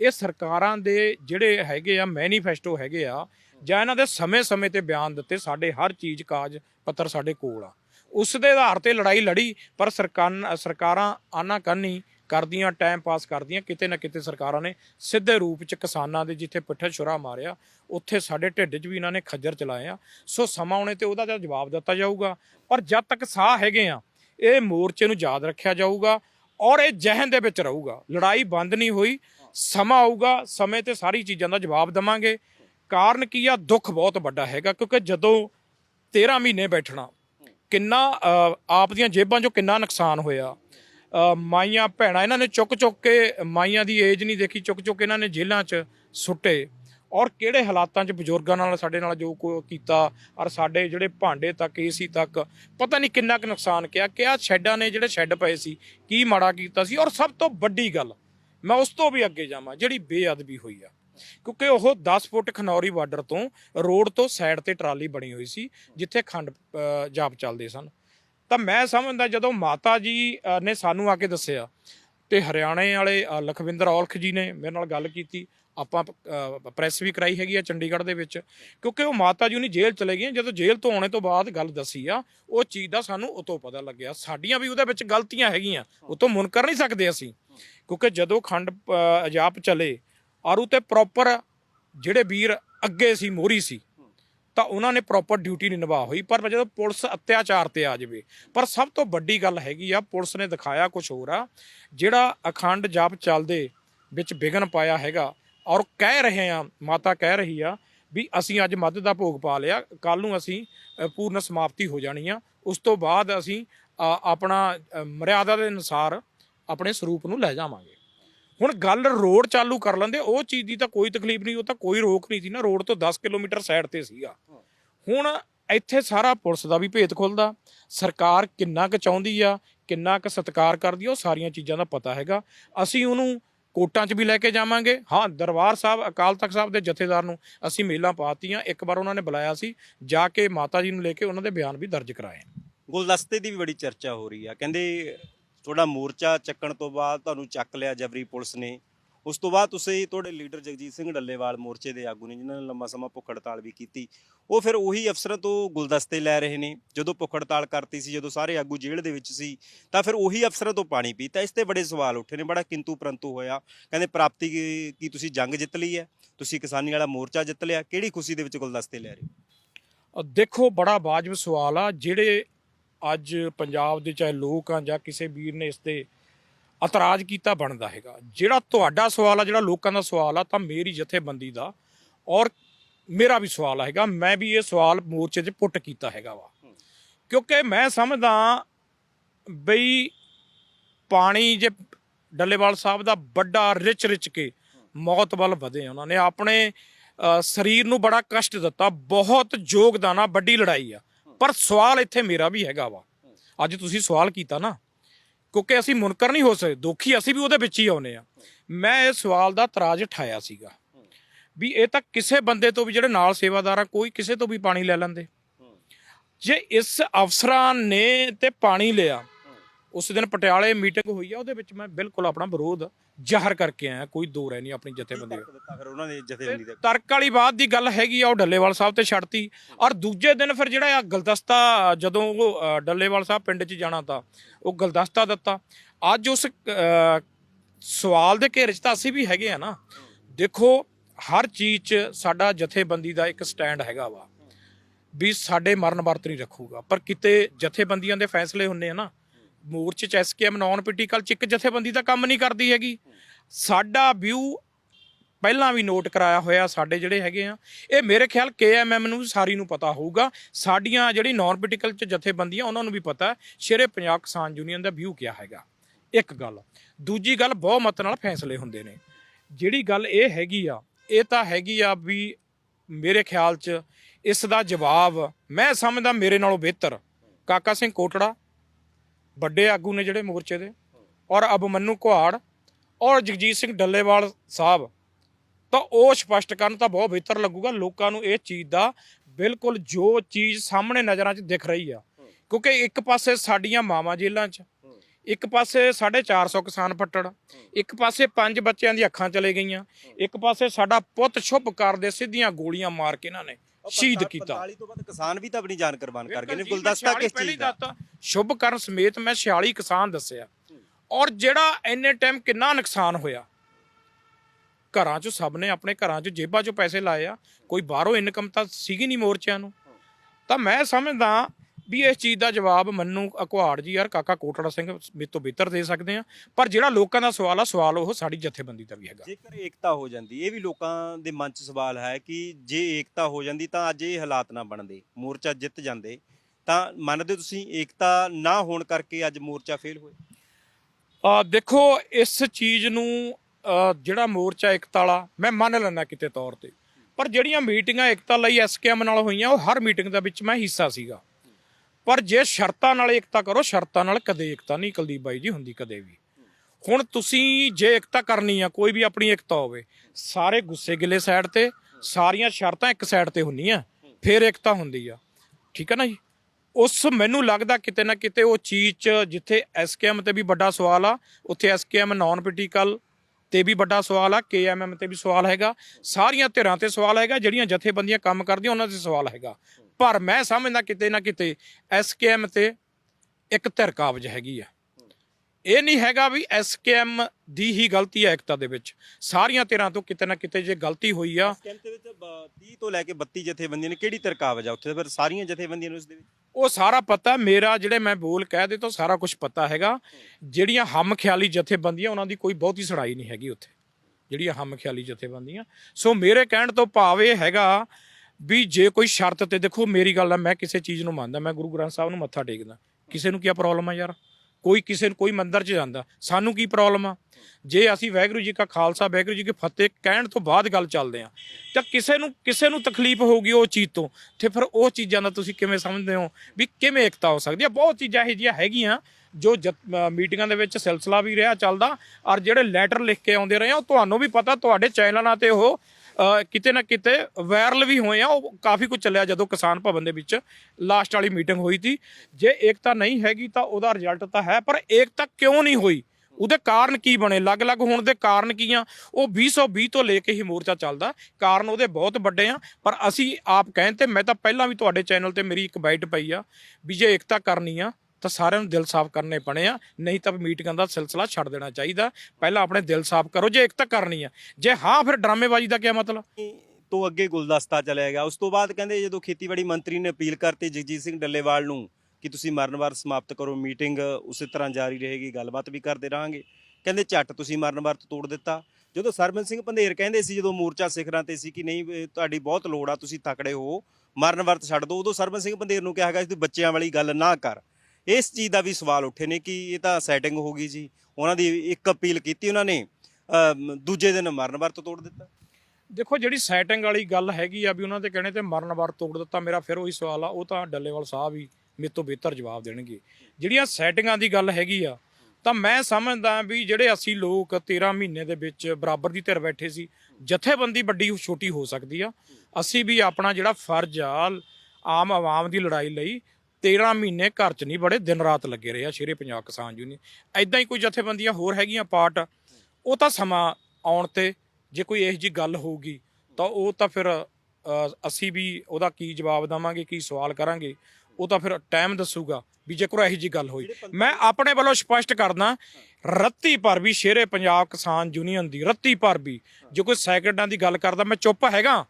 ਇਹ ਸਰਕਾਰਾਂ ਦੇ ਜਿਹੜੇ ਹੈਗੇ ਆ ਮੈਨੀਫੈਸਟੋ ਹੈਗੇ ਆ ਜਾਂ ਇਹਨਾਂ ਦੇ ਸਮੇਂ-ਸਮੇਂ ਤੇ ਬਿਆਨ ਦਿੱਤੇ ਸਾਡੇ ਹਰ ਚੀਜ਼ ਕਾਜ ਪੱਤਰ ਸਾਡੇ ਕੋਲ ਆ। ਉਸ ਦੇ ਆਧਾਰ ਤੇ ਲੜਾਈ ਲੜੀ ਪਰ ਸਰਕਾਰ ਸਰਕਾਰਾਂ ਆਨਾ ਕਰਨੀ ਕਰਦੀਆਂ ਟਾਈਮ ਪਾਸ ਕਰਦੀਆਂ, ਕਿਤੇ ਨਾ ਕਿਤੇ ਸਰਕਾਰਾਂ ਨੇ ਸਿੱਧੇ ਰੂਪ ਚ ਕਿਸਾਨਾਂ ਦੇ ਜਿੱਥੇ ਪਿੱਠੇ ਛੁਰਾ ਮਾਰਿਆ, ਉੱਥੇ ਸਾਡੇ ਢਿੱਡ 'ਚ ਵੀ ਇਹਨਾਂ ਨੇ ਖੱਜਰ ਚਲਾਏ ਆ। ਸੋ ਸਮਾਂ ਆਉਣੇ ਤੇ ਉਹਦਾ ਤਾਂ ਜਵਾਬ ਦਿੱਤਾ ਜਾਊਗਾ। ਪਰ ਜਦ ਤੱਕ ਸਾਹ ਹੈਗੇ ਆ, ਇਹ ਮੋਰਚੇ ਨੂੰ ਯਾਦ ਰੱਖਿਆ ਜਾਊਗਾ ਔਰ ਇਹ ਜ਼ਹਿਨ ਦੇ ਵਿੱਚ ਰਹੂਗਾ। ਲੜਾਈ ਬੰਦ ਨਹੀਂ ਹੋਈ, ਸਮਾਂ ਆਊਗਾ, ਸਮੇਂ ਤੇ ਸਾਰੀ ਚੀਜ਼ਾਂ ਦਾ ਜਵਾਬ ਦਵਾਂਗੇ। ਕਾਰਨ ਕੀ ਆ? ਦੁੱਖ ਬਹੁਤ ਵੱਡਾ ਹੈਗਾ, ਕਿਉਂਕਿ ਜਦੋਂ 13 ਮਹੀਨੇ ਬੈਠਣਾ, ਕਿੰਨਾ ਆਪ ਦੀਆਂ ਜੇਬਾਂ 'ਚੋਂ ਕਿੰਨਾ ਨੁਕਸਾਨ ਹੋਇਆ ਮਾਈਆਂ ਭੈਣਾਂ, ਇਹਨਾਂ ਨੇ ਚੁੱਕ ਚੁੱਕ ਕੇ ਮਾਈਆਂ ਦੀ ਏਜ ਨਹੀਂ ਦੇਖੀ, ਚੁੱਕ ਚੁੱਕ ਇਹਨਾਂ ਨੇ ਜੇਲ੍ਹਾਂ 'ਚ ਸੁੱਟੇ। ਔਰ ਕਿਹੜੇ ਹਾਲਾਤਾਂ 'ਚ ਬਜ਼ੁਰਗਾਂ ਨਾਲ, ਸਾਡੇ ਨਾਲ ਜੋ ਕੋ ਕੀਤਾ, ਔਰ ਸਾਡੇ ਜਿਹੜੇ ਭਾਂਡੇ ਤੱਕ, ਏਸੀ ਤੱਕ, ਪਤਾ ਨਹੀਂ ਕਿੰਨਾ ਕੁ ਨੁਕਸਾਨ ਕਿਹਾ। ਕਿ ਆ ਸ਼ੈੱਡਾਂ ਨੇ ਜਿਹੜੇ ਸ਼ੈੱਡ ਪਏ ਸੀ, ਕੀ ਮਾੜਾ ਕੀਤਾ ਸੀ। ਔਰ ਸਭ ਤੋਂ ਵੱਡੀ ਗੱਲ, ਮੈਂ ਉਸ ਤੋਂ ਵੀ ਅੱਗੇ ਜਾਵਾਂ, ਜਿਹੜੀ ਬੇਅਦਬੀ ਹੋਈ ਆ। ਕਿਉਂਕਿ ਉਹ 10 ਫੁੱਟ ਖਨੌਰੀ ਬਾਰਡਰ ਤੋਂ ਰੋਡ ਤੋਂ ਸਾਈਡ ਤੇ ਟਰਾਲੀ ਬਣੀ ਹੋਈ ਸੀ, ਜਿੱਥੇ ਖੰਡ ਜਾਪ ਚੱਲਦੇ ਸਨ। ਤਾਂ ਮੈਂ ਸਮਝਦਾ ਜਦੋਂ ਮਾਤਾ ਜੀ ਨੇ ਸਾਨੂੰ ਆ ਕੇ ਦੱਸਿਆ ਤੇ ਹਰਿਆਣੇ ਵਾਲੇ ਲਖਵਿੰਦਰ ਔਲਖ ਜੀ ਨੇ ਮੇਰੇ ਨਾਲ ਗੱਲ ਕੀਤੀ। ਆਪਾਂ ਪ੍ਰੈਸ ਵੀ ਕਰਾਈ ਹੈਗੀ ਆ ਚੰਡੀਗੜ੍ਹ ਦੇ ਵਿੱਚ ਕਿਉਂਕਿ ਉਹ ਮਾਤਾ ਜੀ ਉਹਨੀ ਜੇਲ੍ਹ ਚਲੇ ਗਈਆਂ। ਜਦੋਂ ਜੇਲ੍ਹ ਤੋਂ ਆਉਣੇ ਤੋਂ ਬਾਅਦ ਗੱਲ ਦੱਸੀ ਆ ਉਹ ਚੀਜ਼ ਦਾ ਸਾਨੂੰ ਉਤੋਂ ਪਤਾ ਲੱਗਿਆ। ਸਾਡੀਆਂ ਵੀ ਉਹਦੇ ਵਿੱਚ ਗਲਤੀਆਂ ਹੈਗੀਆਂ ਉਤੋਂ ਮੁਨਕਰ ਨਹੀਂ ਸਕਦੇ ਅਸੀਂ। ਕਿਉਂਕਿ ਜਦੋਂ ਖੰਡ ਅ, ਅਜਾਪ ਚਲੇ ਔਰ ਉਤੇ ਪ੍ਰੋਪਰ ਜਿਹੜੇ ਵੀਰ ਅੱਗੇ ਸੀ ਮੋਹਰੀ ਸੀ ਤਾਂ ਉਹਨਾਂ ਨੇ ਪ੍ਰੋਪਰ ਡਿਊਟੀ ਨਹੀਂ ਨਿਭਾ ਹੋਈ। ਪਰ ਜਦੋਂ ਪੁਲਿਸ ਅਤਿਆਚਾਰ ਤੇ ਆ ਜਾਵੇ, ਪਰ ਸਭ ਤੋਂ ਵੱਡੀ ਗੱਲ ਹੈਗੀ ਆ, ਪੁਲਿਸ ਨੇ ਦਿਖਾਇਆ ਕੁਝ ਹੋਰ ਆ, ਜਿਹੜਾ ਅਖੰਡ ਜਾਪ ਚੱਲਦੇ ਵਿੱਚ ਵਿਘਨ ਪਾਇਆ ਹੈਗਾ, ਔਰ ਕਹਿ ਰਹੇ ਆ, ਮਾਤਾ ਕਹਿ ਰਹੀ ਆ ਵੀ ਅਸੀਂ ਅੱਜ ਮੱਧ ਦਾ ਭੋਗ ਪਾ ਲਿਆ ਕੱਲ ਨੂੰ ਅਸੀਂ ਪੂਰਨ ਸਮਾਪਤੀ ਹੋ ਜਾਣੀ ਆ। ਉਸ ਤੋਂ ਬਾਅਦ ਅਸੀਂ ਆਪਣਾ ਮਰਿਆਦਾ ਦੇ ਅਨੁਸਾਰ ਆਪਣੇ ਸਰੂਪ ਨੂੰ ਲੈ ਜਾਵਾਂਗੇ। ਹੁਣ ਗੱਲ ਰੋਡ ਚਾਲੂ ਕਰ ਲੈਂਦੇ, ਉਹ ਚੀਜ਼ ਦੀ ਤਾਂ ਕੋਈ ਤਕਲੀਫ ਨਹੀਂ, ਉਹ ਤਾਂ ਕੋਈ ਰੋਕ ਨਹੀਂ ਸੀ ਨਾ, ਰੋਡ ਤੋਂ 10 ਕਿਲੋਮੀਟਰ ਸਾਈਡ ਤੇ ਸੀਗਾ। ਹੁਣ ਇੱਥੇ ਸਾਰਾ ਪੁਲਿਸ ਦਾ ਵੀ ਭੇਤ ਖੁੱਲਦਾ, ਸਰਕਾਰ ਕਿੰਨਾ ਕੁ ਚਾਹੁੰਦੀ ਆ, ਕਿੰਨਾ ਕੁ ਸਤਿਕਾਰ ਕਰਦੀ ਆ, ਉਹ ਸਾਰੀਆਂ ਚੀਜ਼ਾਂ ਦਾ ਪਤਾ ਹੈਗਾ। ਅਸੀਂ ਉਹਨੂੰ ਕੋਟਾਂ 'ਚ ਵੀ ਲੈ ਕੇ ਜਾਵਾਂਗੇ। ਹਾਂ, ਦਰਬਾਰ ਸਾਹਿਬ, ਅਕਾਲ ਤਖਤ ਸਾਹਿਬ ਦੇ ਜਥੇਦਾਰ ਨੂੰ ਅਸੀਂ ਮੇਲਾਂ ਪਾਤੀਆਂ ਇੱਕ ਵਾਰ ਉਹਨਾਂ ਨੇ ਬੁਲਾਇਆ ਸੀ, ਜਾ ਕੇ ਮਾਤਾ ਜੀ ਨੂੰ ਲੈ ਕੇ ਉਹਨਾਂ ਦੇ ਬਿਆਨ ਵੀ ਦਰਜ ਕਰਾਏ। ਗੁਲਦਸਤੇ ਦੀ ਵੀ ਬੜੀ ਚਰਚਾ ਹੋ ਰਹੀ ਆ। ਕਹਿੰਦੇ ਤੁਹਾਡਾ ਮੋਰਚਾ ਚੱਕਣ ਤੋਂ ਬਾਅਦ ਤੁਹਾਨੂੰ ਚੱਕ ਲਿਆ ਜਬਰੀ ਪੁਲਿਸ ਨੇ। ਉਸ ਤੋਂ ਬਾਅਦ ਤੁਸੀਂ ਤੁਹਾਡੇ ਲੀਡਰ ਜਗਜੀਤ ਸਿੰਘ ਡੱਲੇਵਾਲ ਮੋਰਚੇ ਦੇ ਆਗੂ ਨੇ, ਜਿਨ੍ਹਾਂ ਨੇ ਲੰਮਾ ਸਮਾਂ ਭੁੱਖ ਹੜਤਾਲ ਵੀ ਕੀਤੀ। ਉਹ ਫਿਰ ਉਹੀ ਅਫਸਰਾਂ ਤੋਂ ਗੁਲਦਸਤੇ ਲੈ ਰਹੇ ਨੇ। ਜਦੋਂ ਭੁੱਖ ਹੜਤਾਲ ਕਰਤੀ ਸੀ, ਜਦੋਂ ਸਾਰੇ ਆਗੂ ਜੇਲ੍ਹ ਦੇ ਵਿੱਚ ਸੀ, ਤਾਂ ਫਿਰ ਉਹੀ ਅਫਸਰਾਂ ਤੋਂ ਪਾਣੀ ਪੀਤਾ। ਇਸ ਤੇ ਬੜੇ ਸਵਾਲ ਉੱਠੇ ਨੇ, ਬੜਾ ਕਿੰਤੂ ਪਰੰਤੂ ਹੋਇਆ। ਕਹਿੰਦੇ, ਪ੍ਰਾਪਤੀ ਕੀ ਤੁਸੀਂ ਜੰਗ ਜਿੱਤ ਲਈ ਹੈ? ਤੁਸੀਂ ਕਿਸਾਨੀ ਵਾਲਾ ਮੋਰਚਾ ਜਿੱਤ ਲਿਆ। ਕਿਹੜੀ ਖੁਸ਼ੀ ਦੇ ਵਿੱਚ ਗੁਲਦਸਤੇ ਲੈ ਰਹੇ ਹੋ? ਦੇਖੋ, ਬੜਾ ਵਾਜਬ ਸਵਾਲ ਆ। ਜਿਹੜੇ ਅੱਜ ਪੰਜਾਬ ਦੇ ਚਾਹੇ ਲੋਕ ਆ ਜਾਂ ਕਿਸੇ ਵੀਰ ਨੇ ਇਸ ਤੇ ਇਤਰਾਜ਼ ਕੀਤਾ ਬਣਦਾ ਹੈਗਾ। ਜਿਹੜਾ ਤੁਹਾਡਾ ਸਵਾਲ ਆ, ਜਿਹੜਾ ਲੋਕਾਂ ਦਾ ਸਵਾਲ ਆ, ਤਾਂ ਮੇਰੀ ਜਥੇਬੰਦੀ ਦਾ ਔਰ ਮੇਰਾ ਵੀ ਸਵਾਲ ਹੈਗਾ। ਮੈਂ ਵੀ ਇਹ ਸਵਾਲ ਮੋਰਚੇ 'ਚ ਪੁੱਟ ਕੀਤਾ ਹੈਗਾ ਵਾ। ਕਿਉਂਕਿ ਮੈਂ ਸਮਝਦਾ ਬਈ ਪਾਣੀ ਜੇ ਡੱਲੇਵਾਲ ਸਾਹਿਬ ਦਾ ਵੱਡਾ ਰਿਚ ਰਿਚ ਕੇ ਮੌਤ ਵੱਲ ਵਧੇ ਉਹਨਾਂ ਨੇ ਆਪਣੇ ਸਰੀਰ ਨੂੰ ਬੜਾ ਕਸ਼ਟ ਦਿੱਤਾ, ਬਹੁਤ ਯੋਗਦਾਨ ਆ, ਵੱਡੀ ਲੜਾਈ ਆ। ਪਰ ਸਵਾਲ ਇੱਥੇ ਮੇਰਾ ਵੀ ਹੈਗਾ ਵਾ। ਅੱਜ ਤੁਸੀਂ ਸਵਾਲ ਕੀਤਾ ਨਾ, ਕਿਉਂਕਿ ਅਸੀਂ ਮੁਨਕਰ ਨਹੀਂ ਹੋ ਸਕਦੇ, ਦੋਖੀ ਅਸੀਂ ਵੀ ਉਹਦੇ ਵਿੱਚ ਹੀ ਆਉਨੇ ਆ ਮੈਂ ਇਹ ਸਵਾਲ ਦਾ ਤਰਾਜ ਉਠਾਇਆ ਸੀਗਾ ਵੀ ਇਹ ਤਾਂ ਕਿਸੇ ਬੰਦੇ ਤੋਂ ਵੀ ਜਿਹੜੇ ਨਾਲ ਸੇਵਾਦਾਰ ਆ, ਕੋਈ ਕਿਸੇ ਤੋਂ ਵੀ ਪਾਣੀ ਲੈ ਲੈਂਦੇ। ਜੇ ਇਸ ਅਫਸਰਾਂ ਨੇ ਤੇ ਪਾਣੀ ਲਿਆ ਉਸ ਦਿਨ ਪਟਿਆਲੇ ਮੀਟਿੰਗ ਹੋਈ ਆ ਉਹਦੇ ਵਿੱਚ ਮੈਂ ਬਿਲਕੁਲ ਆਪਣਾ ਵਿਰੋਧ ਜ਼ਾਹਰ ਕਰਕੇ ਆਇਆ ਕੋਈ ਦੋ ਰਹਿ ਨਹੀਂ ਆਪਣੀ ਜਥੇਬੰਦੀ ਦਾ। ਫਿਰ ਉਹਨਾਂ ਨੇ ਜਥੇਬੰਦੀ ਦੇ ਤਰਕ ਵਾਲੀ ਬਾਤ ਦੀ ਗੱਲ ਹੈਗੀ ਆ ਉਹ ਡੱਲੇਵਾਲ ਸਾਹਿਬ ਤੇ ਛੱਡਤੀ। ਔਰ ਦੂਜੇ ਦਿਨ ਫਿਰ ਜਿਹੜਾ ਆ ਗਲਦਸਤਾ ਜਦੋਂ ਉਹ ਅ, ਡੱਲੇਵਾਲ ਸਾਹਿਬ ਪਿੰਡ 'ਚ ਜਾਣਾ ਤਾਂ ਉਹ ਗਲਦਸਤਾ ਦਿੱਤਾ। ਅੱਜ ਉਸ ਅ, ਸਵਾਲ ਦੇ ਘੇਰੇ 'ਚ ਤਾਂ ਅਸੀਂ ਵੀ ਹੈਗੇ ਆ ਨਾ। ਦੇਖੋ ਹਰ ਚੀਜ਼ 'ਚ ਸਾਡਾ ਜਥੇਬੰਦੀ ਦਾ ਇੱਕ ਸਟੈਂਡ ਹੈਗਾ ਵਾ। ਵੀ ਸਾਡੇ ਮਰਨ ਵਰਤ ਨਹੀਂ ਰੱਖੂਗਾ। ਪਰ ਕਿਤੇ ਜਥੇਬੰਦੀਆਂ ਦੇ ਫੈਸਲੇ ਹੁੰਨੇ ਆ ਨਾ ਮੋਰਚ ਚ ਐਸਕੇਐਮ ਨਾਨ ਪੋਲੀਟੀਕਲ ਚ ਇੱਕ ਜਥੇਬੰਦੀ ਦਾ ਕੰਮ ਨਹੀਂ ਕਰਦੀ ਹੈਗੀ। ਸਾਡਾ ਵਿਊ ਪਹਿਲਾਂ ਵੀ ਨੋਟ ਕਰਾਇਆ ਹੋਇਆ ਸਾਡੇ ਜਿਹੜੇ ਹੈਗੇ ਆ। ਇਹ ਮੇਰੇ ਖਿਆਲ ਕੇਐਮਐਮ ਨੂੰ ਸਾਰੀ ਨੂੰ ਪਤਾ ਹੋਊਗਾ। ਸਾਡੀਆਂ ਜਿਹੜੀ ਨਾਨ ਪੋਲੀਟੀਕਲ ਚ ਜਥੇਬੰਦੀਆਂ, ਉਹਨਾਂ ਨੂੰ ਵੀ ਪਤਾ ਹੈ, ਸ਼ੇਰੇ ਪੰਜਾਬ ਕਿਸਾਨ ਯੂਨੀਅਨ ਦਾ ਵਿਊ ਕਿਆ ਹੈਗਾ। ਇੱਕ ਗੱਲ। ਦੂਜੀ ਗੱਲ ਬਹੁਮਤ ਨਾਲ ਫੈਸਲੇ ਹੁੰਦੇ ਨੇ। ਜਿਹੜੀ ਗੱਲ ਇਹ ਹੈਗੀ ਆ, ਇਹ ਤਾਂ ਹੈਗੀ ਆ ਵੀ ਮੇਰੇ ਖਿਆਲ ਚ ਇਸ ਦਾ ਜਵਾਬ ਮੈਂ ਸਮਝਦਾ ਮੇਰੇ ਨਾਲੋਂ ਬਿਹਤਰ। ਕਾਕਾ ਸਿੰਘ ਕੋਟੜਾ ਵੱਡੇ ਆਗੂ ਨੇ ਜਿਹੜੇ ਮੋਰਚੇ ਦੇ, ਔਰ ਅਬਮਨੂ ਕੁਹਾੜ ਔਰ ਜਗਜੀਤ ਸਿੰਘ ਡੱਲੇਵਾਲ ਸਾਹਿਬ। ਤਾਂ ਉਹ ਸਪਸ਼ਟ ਕਰਨ ਤਾਂ ਬਹੁਤ ਬਿਹਤਰ ਲੱਗੂਗਾ, ਲੋਕਾਂ ਨੂੰ ਇਹ ਚੀਜ਼ ਦਾ ਬਿਲਕੁਲ ਜੋ ਚੀਜ਼ ਸਾਹਮਣੇ ਨਜ਼ਰਾਂ 'ਚ ਦਿਖ ਰਹੀ ਆ। ਕਿਉਂਕਿ ਇੱਕ ਪਾਸੇ ਸਾਡੀਆਂ ਮਾਵਾਂ ਜੇਲ੍ਹਾਂ 'ਚ, ਇੱਕ ਪਾਸੇ 450 ਕਿਸਾਨ ਫੱਟੜ ਇੱਕ ਪਾਸੇ ਪੰਜ ਬੱਚਿਆਂ ਦੀ ਅੱਖਾਂ ਚਲੇ ਗਈਆਂ, ਇੱਕ ਪਾਸੇ ਸਾਡਾ ਪੁੱਤ ਛੁਪ ਕਰਦੇ ਸਿੱਧੀਆਂ ਗੋਲੀਆਂ ਮਾਰ ਕੇ ਇਹਨਾਂ ਨੇ ਸ਼ਹੀਦ ਕੀਤਾ। 45 ਤੋਂ ਬਾਅਦ ਕਿਸਾਨ ਵੀ ਤਾਂ ਆਪਣੀ ਜਾਨ ਕੁਰਬਾਨ ਕਰ ਗਏ ਨੇ। ਗੁਲਦਸਤਾ 46 ਕਿਸ ਚੀਜ਼ ਦਾ? ਸ਼ੁਭ ਕਰਨ ਸਮੇਤ ਮੈਂ 46 ਕਿਸਾਨ ਦੱਸਿਆ। ਔਰ ਜਿਹੜਾ ਇੰਨੇ ਟਾਈਮ ਕਿੰਨਾ ਨੁਕਸਾਨ ਹੋਇਆ? ਘਰਾਂ 'ਚ ਸਭ ਨੇ ਆਪਣੇ ਘਰਾਂ 'ਚ ਜੇਬਾਂ 'ਚ ਪੈਸੇ ਲਾਏ ਆ। ਕੋਈ ਬਾਹਰੋਂ ਇਨਕਮ ਤਾਂ ਸੀਗੀ ਨਹੀਂ ਮੋਰਚਿਆਂ ਨੂੰ। ਤਾਂ ਮੈਂ ਸਮਝਦਾ ਵੀ ਇਸ ਚੀਜ਼ ਦਾ ਜਵਾਬ ਮੈਨੂੰ ਅਕਵਾੜ ਜੀ ਯਾਰ ਕਾਕਾ ਕੋਟੜਾ ਸਿੰਘ ਮੇਰੇ ਤੋਂ ਬਿਹਤਰ ਦੇ ਸਕਦੇ ਆ। ਪਰ ਜਿਹੜਾ ਲੋਕਾਂ ਦਾ ਸਵਾਲ ਆ ਸਵਾਲ ਉਹ ਸਾਡੀ ਜਥੇਬੰਦੀ ਦਾ ਵੀ ਹੈਗਾ। ਜੇਕਰ ਏਕਤਾ ਹੋ ਜਾਂਦੀ ਇਹ ਵੀ ਲੋਕਾਂ ਦੇ ਮਨ 'ਚ ਸਵਾਲ ਹੈ ਕਿ ਜੇ ਏਕਤਾ ਹੋ ਜਾਂਦੀ ਤਾਂ ਅੱਜ ਇਹ ਹਾਲਾਤ ਨਾ ਬਣਦੇ ਮੋਰਚਾ ਜਿੱਤ ਜਾਂਦੇ। ਤਾਂ ਮੰਨਦੇ ਤੁਸੀਂ ਏਕਤਾ ਨਾ ਹੋਣ ਕਰਕੇ ਅੱਜ ਮੋਰਚਾ ਫੇਲ ਹੋਇਆ? ਆ ਦੇਖੋ ਇਸ ਚੀਜ਼ ਨੂੰ ਜਿਹੜਾ ਮੋਰਚਾ ਇਕਤਾ ਵਾਲਾ ਮੈਂ ਮੰਨ ਲੈਣਾ ਕਿਤੇ ਤੌਰ ਤੇ। ਪਰ ਜਿਹੜੀਆਂ ਮੀਟਿੰਗਾਂ ਏਕਤਾ ਲਈ ਐਸਕੇਐਮ ਨਾਲ ਹੋਈਆਂ ਉਹ ਹਰ ਮੀਟਿੰਗ ਦੇ ਵਿੱਚ ਮੈਂ ਹਿੱਸਾ ਸੀਗਾ। ਪਰ ਜੇ ਸ਼ਰਤਾਂ ਨਾਲ ਏਕਤਾ ਕਰੋ, ਸ਼ਰਤਾਂ ਨਾਲ ਕਦੇ ਏਕਤਾ ਨਹੀਂ ਕੁਲਦੀਪ ਬਾਈ ਜੀ, ਹੁੰਦੀ ਕਦੇ ਵੀ। ਹੁਣ ਤੁਸੀਂ ਜੇ ਏਕਤਾ ਕਰਨੀ ਆ, ਕੋਈ ਵੀ ਆਪਣੀ ਏਕਤਾ ਹੋਵੇ, ਸਾਰੇ ਗੁੱਸੇ ਗਿੱਲੇ ਸਾਈਡ ਤੇ, ਸਾਰੀਆਂ ਸ਼ਰਤਾਂ ਇੱਕ ਸਾਈਡ ਤੇ ਹੁੰਦੀਆਂ, ਫਿਰ ਏਕਤਾ ਹੁੰਦੀ ਆ। ਠੀਕ ਹੈ ਨਾ ਜੀ? ਉਸ ਮੈਨੂੰ ਲੱਗਦਾ ਕਿਤੇ ਨਾ ਕਿਤੇ ਉਹ ਚੀਜ਼ 'ਚ ਜਿੱਥੇ ਐਸਕੇਐਮ ਤੇ ਵੀ ਵੱਡਾ ਸਵਾਲ ਆ, ਉੱਥੇ ਐਸਕੇਐਮ ਨਾਨ ਪੋਲੀਟੀਕਲ ਤੇ ਵੀ ਵੱਡਾ ਸਵਾਲ ਆ ਕੇਐਮਐਮ ਤੇ ਵੀ ਸਵਾਲ ਹੈਗਾ। ਸਾਰੀਆਂ ਧਿਰਾਂ ਤੇ ਸਵਾਲ ਹੈਗਾ, ਜਿਹੜੀਆਂ ਜਥੇਬੰਦੀਆਂ ਕੰਮ ਕਰਦੀਆਂ, ਉਹਨਾਂ ਤੇ ਸਵਾਲ ਹੈਗਾ। ਪਰ ਮੈਂ ਸਮਝਦਾ ਕਿਤੇ ਨਾ ਕਿਤੇ ਐਸਕੇਐਮ ਤੇ ਇੱਕ ਧਿਰ ਕਾਬਜ ਹੈਗੀ ਆ। ਇਹ ਨਹੀਂ ਹੈਗਾ ਵੀ ਐਸਕੇਐਮ ਦੀ ਹੀ ਗਲਤੀ ਹੈ ਏਕਤਾ ਦੇ ਵਿੱਚ। ਸਾਰੀਆਂ ਧਿਰਾਂ ਤੋਂ ਕਿਤੇ ਨਾ ਕਿਤੇ ਜੇ ਗਲਤੀ ਹੋਈ ਆ ਕੈਂਪ ਦੇ ਵਿੱਚ ਬ- 30 ਤੋਂ ਲੈ ਕੇ 32 ਜਥੇਬੰਦੀਆਂ ਨੇ ਕਿਹੜੀ ਤਰਕਾਵਜ ਆ ਉੱਥੇ? ਫਿਰ ਸਾਰੀਆਂ ਜਥੇਬੰਦੀਆਂ ਨੇ ਉਸ ਦੇ ਵਿੱਚ? ਉਹ ਸਾਰਾ ਪਤਾ ਮੇਰਾ ਜਿਹੜੇ ਮੈਂ ਬੋਲ ਕਹਿ ਦੇ ਤਾਂ ਸਾਰਾ ਕੁਝ ਪਤਾ ਹੈਗਾ। ਜਿਹੜੀਆਂ ਹਮ ਖਿਆਲੀ ਜਥੇਬੰਦੀਆਂ ਉਹਨਾਂ ਦੀ ਕੋਈ ਬਹੁਤੀ ਸੜਾਈ ਨਹੀਂ ਹੈਗੀ ਉੱਥੇ। ਜਿਹੜੀਆਂ ਹਮ ਖਿਆਲੀ ਜਥੇਬੰਦੀਆਂ। ਸੋ ਮੇਰੇ ਕਹਿਣ ਤੋਂ ਭਾਵ ਇਹ ਹੈਗਾ ਵੀ ਜੇ ਕੋਈ ਸ਼ਰਤ ਤੇ ਦੇਖੋ, ਮੇਰੀ ਗੱਲ ਆ, ਮੈਂ ਕਿਸੇ ਚੀਜ਼ ਨੂੰ ਮੰਨਦਾ, ਮੈਂ ਗੁਰੂ ਗ੍ਰੰਥ ਸਾਹਿਬ ਨੂੰ ਮੱਥਾ ਟੇਕਦਾ। ਕਿਸੇ ਨੂੰ ਕੀ ਪ੍ਰੋਬਲਮ ਆ ਯਾਰ? ਕੋਈ ਕਿਸੇ ਨੂੰ, ਕੋਈ ਮੰਦਰ 'ਚ ਜਾਂਦਾ। ਸਾਨੂੰ ਕੀ ਪ੍ਰੋਬਲਮ ਆ? ਜੇ ਅਸੀਂ ਵਾਹਿਗੁਰੂ ਜੀ ਕਾ ਖਾਲਸਾ, ਵਾਹਿਗੁਰੂ ਜੀ ਕੀ ਫਤਿਹ ਕਹਿਣ ਤੋਂ ਬਾਅਦ ਗੱਲ ਚੱਲਦੇ ਆ, ਤਾਂ ਕਿਸੇ ਨੂੰ ਕਿਸੇ ਨੂੰ ਤਕਲੀਫ ਹੋਊਗੀ ਉਹ ਚੀਜ਼ ਤੋਂ। ਤੇ ਫਿਰ ਉਹ ਚੀਜ਼ਾਂ ਦਾ ਤੁਸੀਂ ਕਿਵੇਂ ਸਮਝਦੇ ਹੋ ਵੀ ਕਿਵੇਂ ਇਕਤਾ ਹੋ ਸਕਦੀ ਹੈ ਬਹੁਤ ਚੀਜ਼ਾਂ ਇਹੋ ਜਿਹੀਆਂ ਹੈਗੀਆਂ, ਜੋ ਜਥ- ਮੀਟਿੰਗਾਂ ਦੇ ਵਿੱਚ ਸਿਲਸਿਲਾ ਵੀ ਰਿਹਾ ਚੱਲਦਾ, ਔਰ ਜਿਹੜੇ ਲੈਟਰ ਲਿਖ ਕੇ ਆਉਂਦੇ ਰਹੇ ਆ, ਉਹ ਤੁਹਾਨੂੰ ਵੀ ਪਤਾ, ਤੁਹਾਡੇ ਚੈਨਲਾਂ ਤੇ ਉਹ ਕਿਤੇ ਨਾ ਕਿਤੇ ਵਾਇਰਲ ਵੀ ਹੋਏ ਆ। ਉਹ ਕਾਫੀ ਕੁਝ ਚੱਲਿਆ ਜਦੋਂ ਕਿਸਾਨ ਭਵਨ ਦੇ ਵਿੱਚ ਲਾਸਟ ਵਾਲੀ ਮੀਟਿੰਗ ਹੋਈ ਸੀ। ਜੇ ਏਕਤਾ ਨਹੀਂ ਹੈਗੀ ਤਾਂ ਉਹਦਾ ਰਿਜ਼ਲਟ ਤਾਂ ਹੈ, ਪਰ ਏਕਤਾ ਕਿਉਂ ਨਹੀਂ ਹੋਈ? ਉਹਦੇ ਕਾਰਨ ਕੀ ਬਣੇ? ਅਲੱਗ-ਅਲੱਗ ਹੋਣ ਦੇ ਕਾਰਨ ਕੀ ਆ? ਉਹ 2020 ਤੋਂ ਲੈ ਕੇ ਹੀ ਮੋਰਚਾ ਚੱਲਦਾ। ਕਾਰਨ ਉਹਦੇ ਬਹੁਤ ਵੱਡੇ ਆ, ਪਰ ਅਸੀਂ ਆਪ ਕਹਿੰਦੇ ਮੈਂ ਤਾਂ ਪਹਿਲਾਂ ਵੀ ਤੁਹਾਡੇ ਚੈਨਲ ਤੇ ਮੇਰੀ ਇੱਕ ਬਾਈਟ ਪਈ ਆ ਵੀ ਜੇ ਏਕਤਾ ਕਰਨੀ ਆ ਤਾਂ ਸਾਰਿਆਂ ਨੂੰ ਦਿਲ ਸਾਫ਼ ਕਰਨੇ ਪਣੇ ਆ, ਨਹੀਂ ਤਾਂ ਮੀਟਿੰਗਾਂ ਦਾ ਸਿਲਸਿਲਾ ਛੱਡ ਦੇਣਾ ਚਾਹੀਦਾ। ਪਹਿਲਾਂ ਆਪਣੇ ਦਿਲ ਸਾਫ਼ ਕਰੋ, ਜੇ ਏਕਤਾ ਕਰਨੀ ਆ। ਜੇ ਹਾਂ, ਫਿਰ ਡਰਾਮੇਬਾਜ਼ੀ ਦਾ ਕੀ ਮਤਲਬ? ਤੋਂ ਅੱਗੇ ਗੁਲਦਸਤਾ ਚਲਿਆ ਗਿਆ। ਉਸ ਤੋਂ ਬਾਅਦ ਕਹਿੰਦੇ ਜਦੋਂ ਖੇਤੀਬਾੜੀ ਮੰਤਰੀ ਨੇ ਅਪੀਲ ਕਰਤੀ ਜਗਜੀਤ ਸਿੰਘ ਡੱਲੇਵਾਲ ਨੂੰ ਕਿ ਤੁਸੀਂ ਮਰਨਵਾਰ ਸਮਾਪਤ ਕਰੋ ਮੀਟਿੰਗ, ਉਸੇ ਤਰ੍ਹਾਂ ਜਾਰੀ ਰਹੇਗੀ, ਗੱਲਬਾਤ ਵੀ ਕਰਦੇ ਰਹਾਂਗੇ। ਕਹਿੰਦੇ ਝੱਟ ਤੁਸੀਂ ਮਰਨਵਾਰ ਤੋਂ ਤੋੜ ਦਿੱਤਾ। ਜਦੋਂ ਸਰਬਨ ਸਿੰਘ ਪੰਧੇਰ ਕਹਿੰਦੇ ਸੀ, ਜਦੋਂ ਮੋਰਚਾ ਸਿਖਰਾਂ ਤੇ ਸੀ ਕਿ ਨਹੀਂ ਤੁਹਾਡੀ ਬਹੁਤ ਲੋੜ ਆ, ਤੁਸੀਂ ਤਕੜੇ ਹੋ ਮਰਨ ਵਰਤ ਛੱਡ ਦਿਓ ਉਦੋਂ ਸਰਬਨ ਸਿੰਘ ਪੰਧੇਰ ਨੂੰ ਕਿਹਾ ਗਿਆ ਸੀ, ਤੂੰ ਬੱਚਿਆਂ ਵਾਲੀ ਗੱਲ ਨਾ ਕਰ। ਇਸ ਚੀਜ਼ ਦਾ ਵੀ ਸਵਾਲ ਉੱਠੇ ਨੇ ਕਿ ਇਹ ਤਾਂ ਸੈਟਿੰਗ ਹੋ ਗਈ ਜੀ। ਉਹਨਾਂ ਦੀ ਇੱਕ ਅਪੀਲ ਕੀਤੀ ਉਹਨਾਂ ਨੇ ਦੂਜੇ ਦਿਨ ਮਰਨ ਵਰਤ ਤੋੜ ਦਿੱਤਾ। ਦੇਖੋ, ਜਿਹੜੀ ਸੈਟਿੰਗ ਵਾਲੀ ਗੱਲ ਹੈਗੀ ਆ ਵੀ ਉਹਨਾਂ ਦੇ ਕਹਿਣੇ ਤੇ ਮਰਨ ਵਾਰ ਤੋੜ ਦਿੱਤਾ, ਮੇਰਾ ਫਿਰ ਉਹੀ ਸਵਾਲ ਆ, ਉਹ ਤਾਂ ਡੱਲੇਵਾਲ ਸਾਹਿਬ ਹੀ ਮੇਰੇ ਤੋਂ ਬਿਹਤਰ ਜਵਾਬ ਦੇਣਗੇ। ਜਿਹੜੀਆਂ ਸੈਟਿੰਗਾਂ ਦੀ ਗੱਲ ਹੈਗੀ ਆ, ਤਾਂ ਮੈਂ ਸਮਝਦਾ ਵੀ ਜਿਹੜੇ ਅਸੀਂ ਲੋਕ 13 ਮਹੀਨੇ ਦੇ ਵਿੱਚ ਬਰਾਬਰ ਦੀ ਧਿਰ ਬੈਠੇ ਸੀ, ਜਥੇਬੰਦੀ ਵੱਡੀ ਛੋਟੀ ਹੋ ਸਕਦੀ ਆ। ਅਸੀਂ ਵੀ ਆਪਣਾ ਜਿਹੜਾ ਫਰਜ਼ ਆ ਆਮ ਆਵਾਮ ਦੀ ਲੜਾਈ ਲਈ 13 ਮਹੀਨੇ ਘਰ 'ਚ ਨਹੀਂ ਬੜੇ ਦਿਨ ਰਾਤ ਲੱਗੇ ਰਹੇ ਆ ਸ਼ੇਰੇ ਪੰਜਾਬ ਕਿਸਾਨ ਯੂਨੀਅਨ। ਐਦਾਂ ਹੀ ਕੋਈ ਜਥੇਬੰਦੀਆਂ ਹੋਰ ਹੈਗੀਆਂ ਪਾਰਟ ਉਹ ਤਾਂ ਸਮਾਂ ਆਉਣ ਤੇ ਜੇ ਕੋਈ ਇਹੋ ਜੀ ਗੱਲ ਹੋਊਗੀ ਤਾਂ ਉਹ ਤਾਂ ਫਿਰ ਅਸੀਂ ਵੀ ਉਹਦਾ ਕੀ ਜਵਾਬ ਦਵਾਂਗੇ ਕੀ ਸਵਾਲ ਕਰਾਂਗੇ ਉਹ ਤਾਂ ਫਿਰ ਟਾਈਮ ਦੱਸੂਗਾ ਵੀ ਜੇਕਰ ਇਹੋ ਜੀ ਗੱਲ ਹੋਈ। ਮੈਂ ਆਪਣੇ ਵੱਲੋਂ ਸਪਸ਼ਟ ਕਰਦਾ ਰੱਤੀ ਪਰ ਵੀ ਸ਼ੇਰੇ ਪੰਜਾਬ ਕਿਸਾਨ ਯੂਨੀਅਨ ਦੀ ਰੱਤੀ ਪਰ ਵੀ। ਜੇ ਕੋਈ ਸੈਕਿੰਡਾਂ ਦੀ ਗੱਲ ਕਰਦਾ ਮੈਂ ਚੁੱਪ ਹੈਗਾ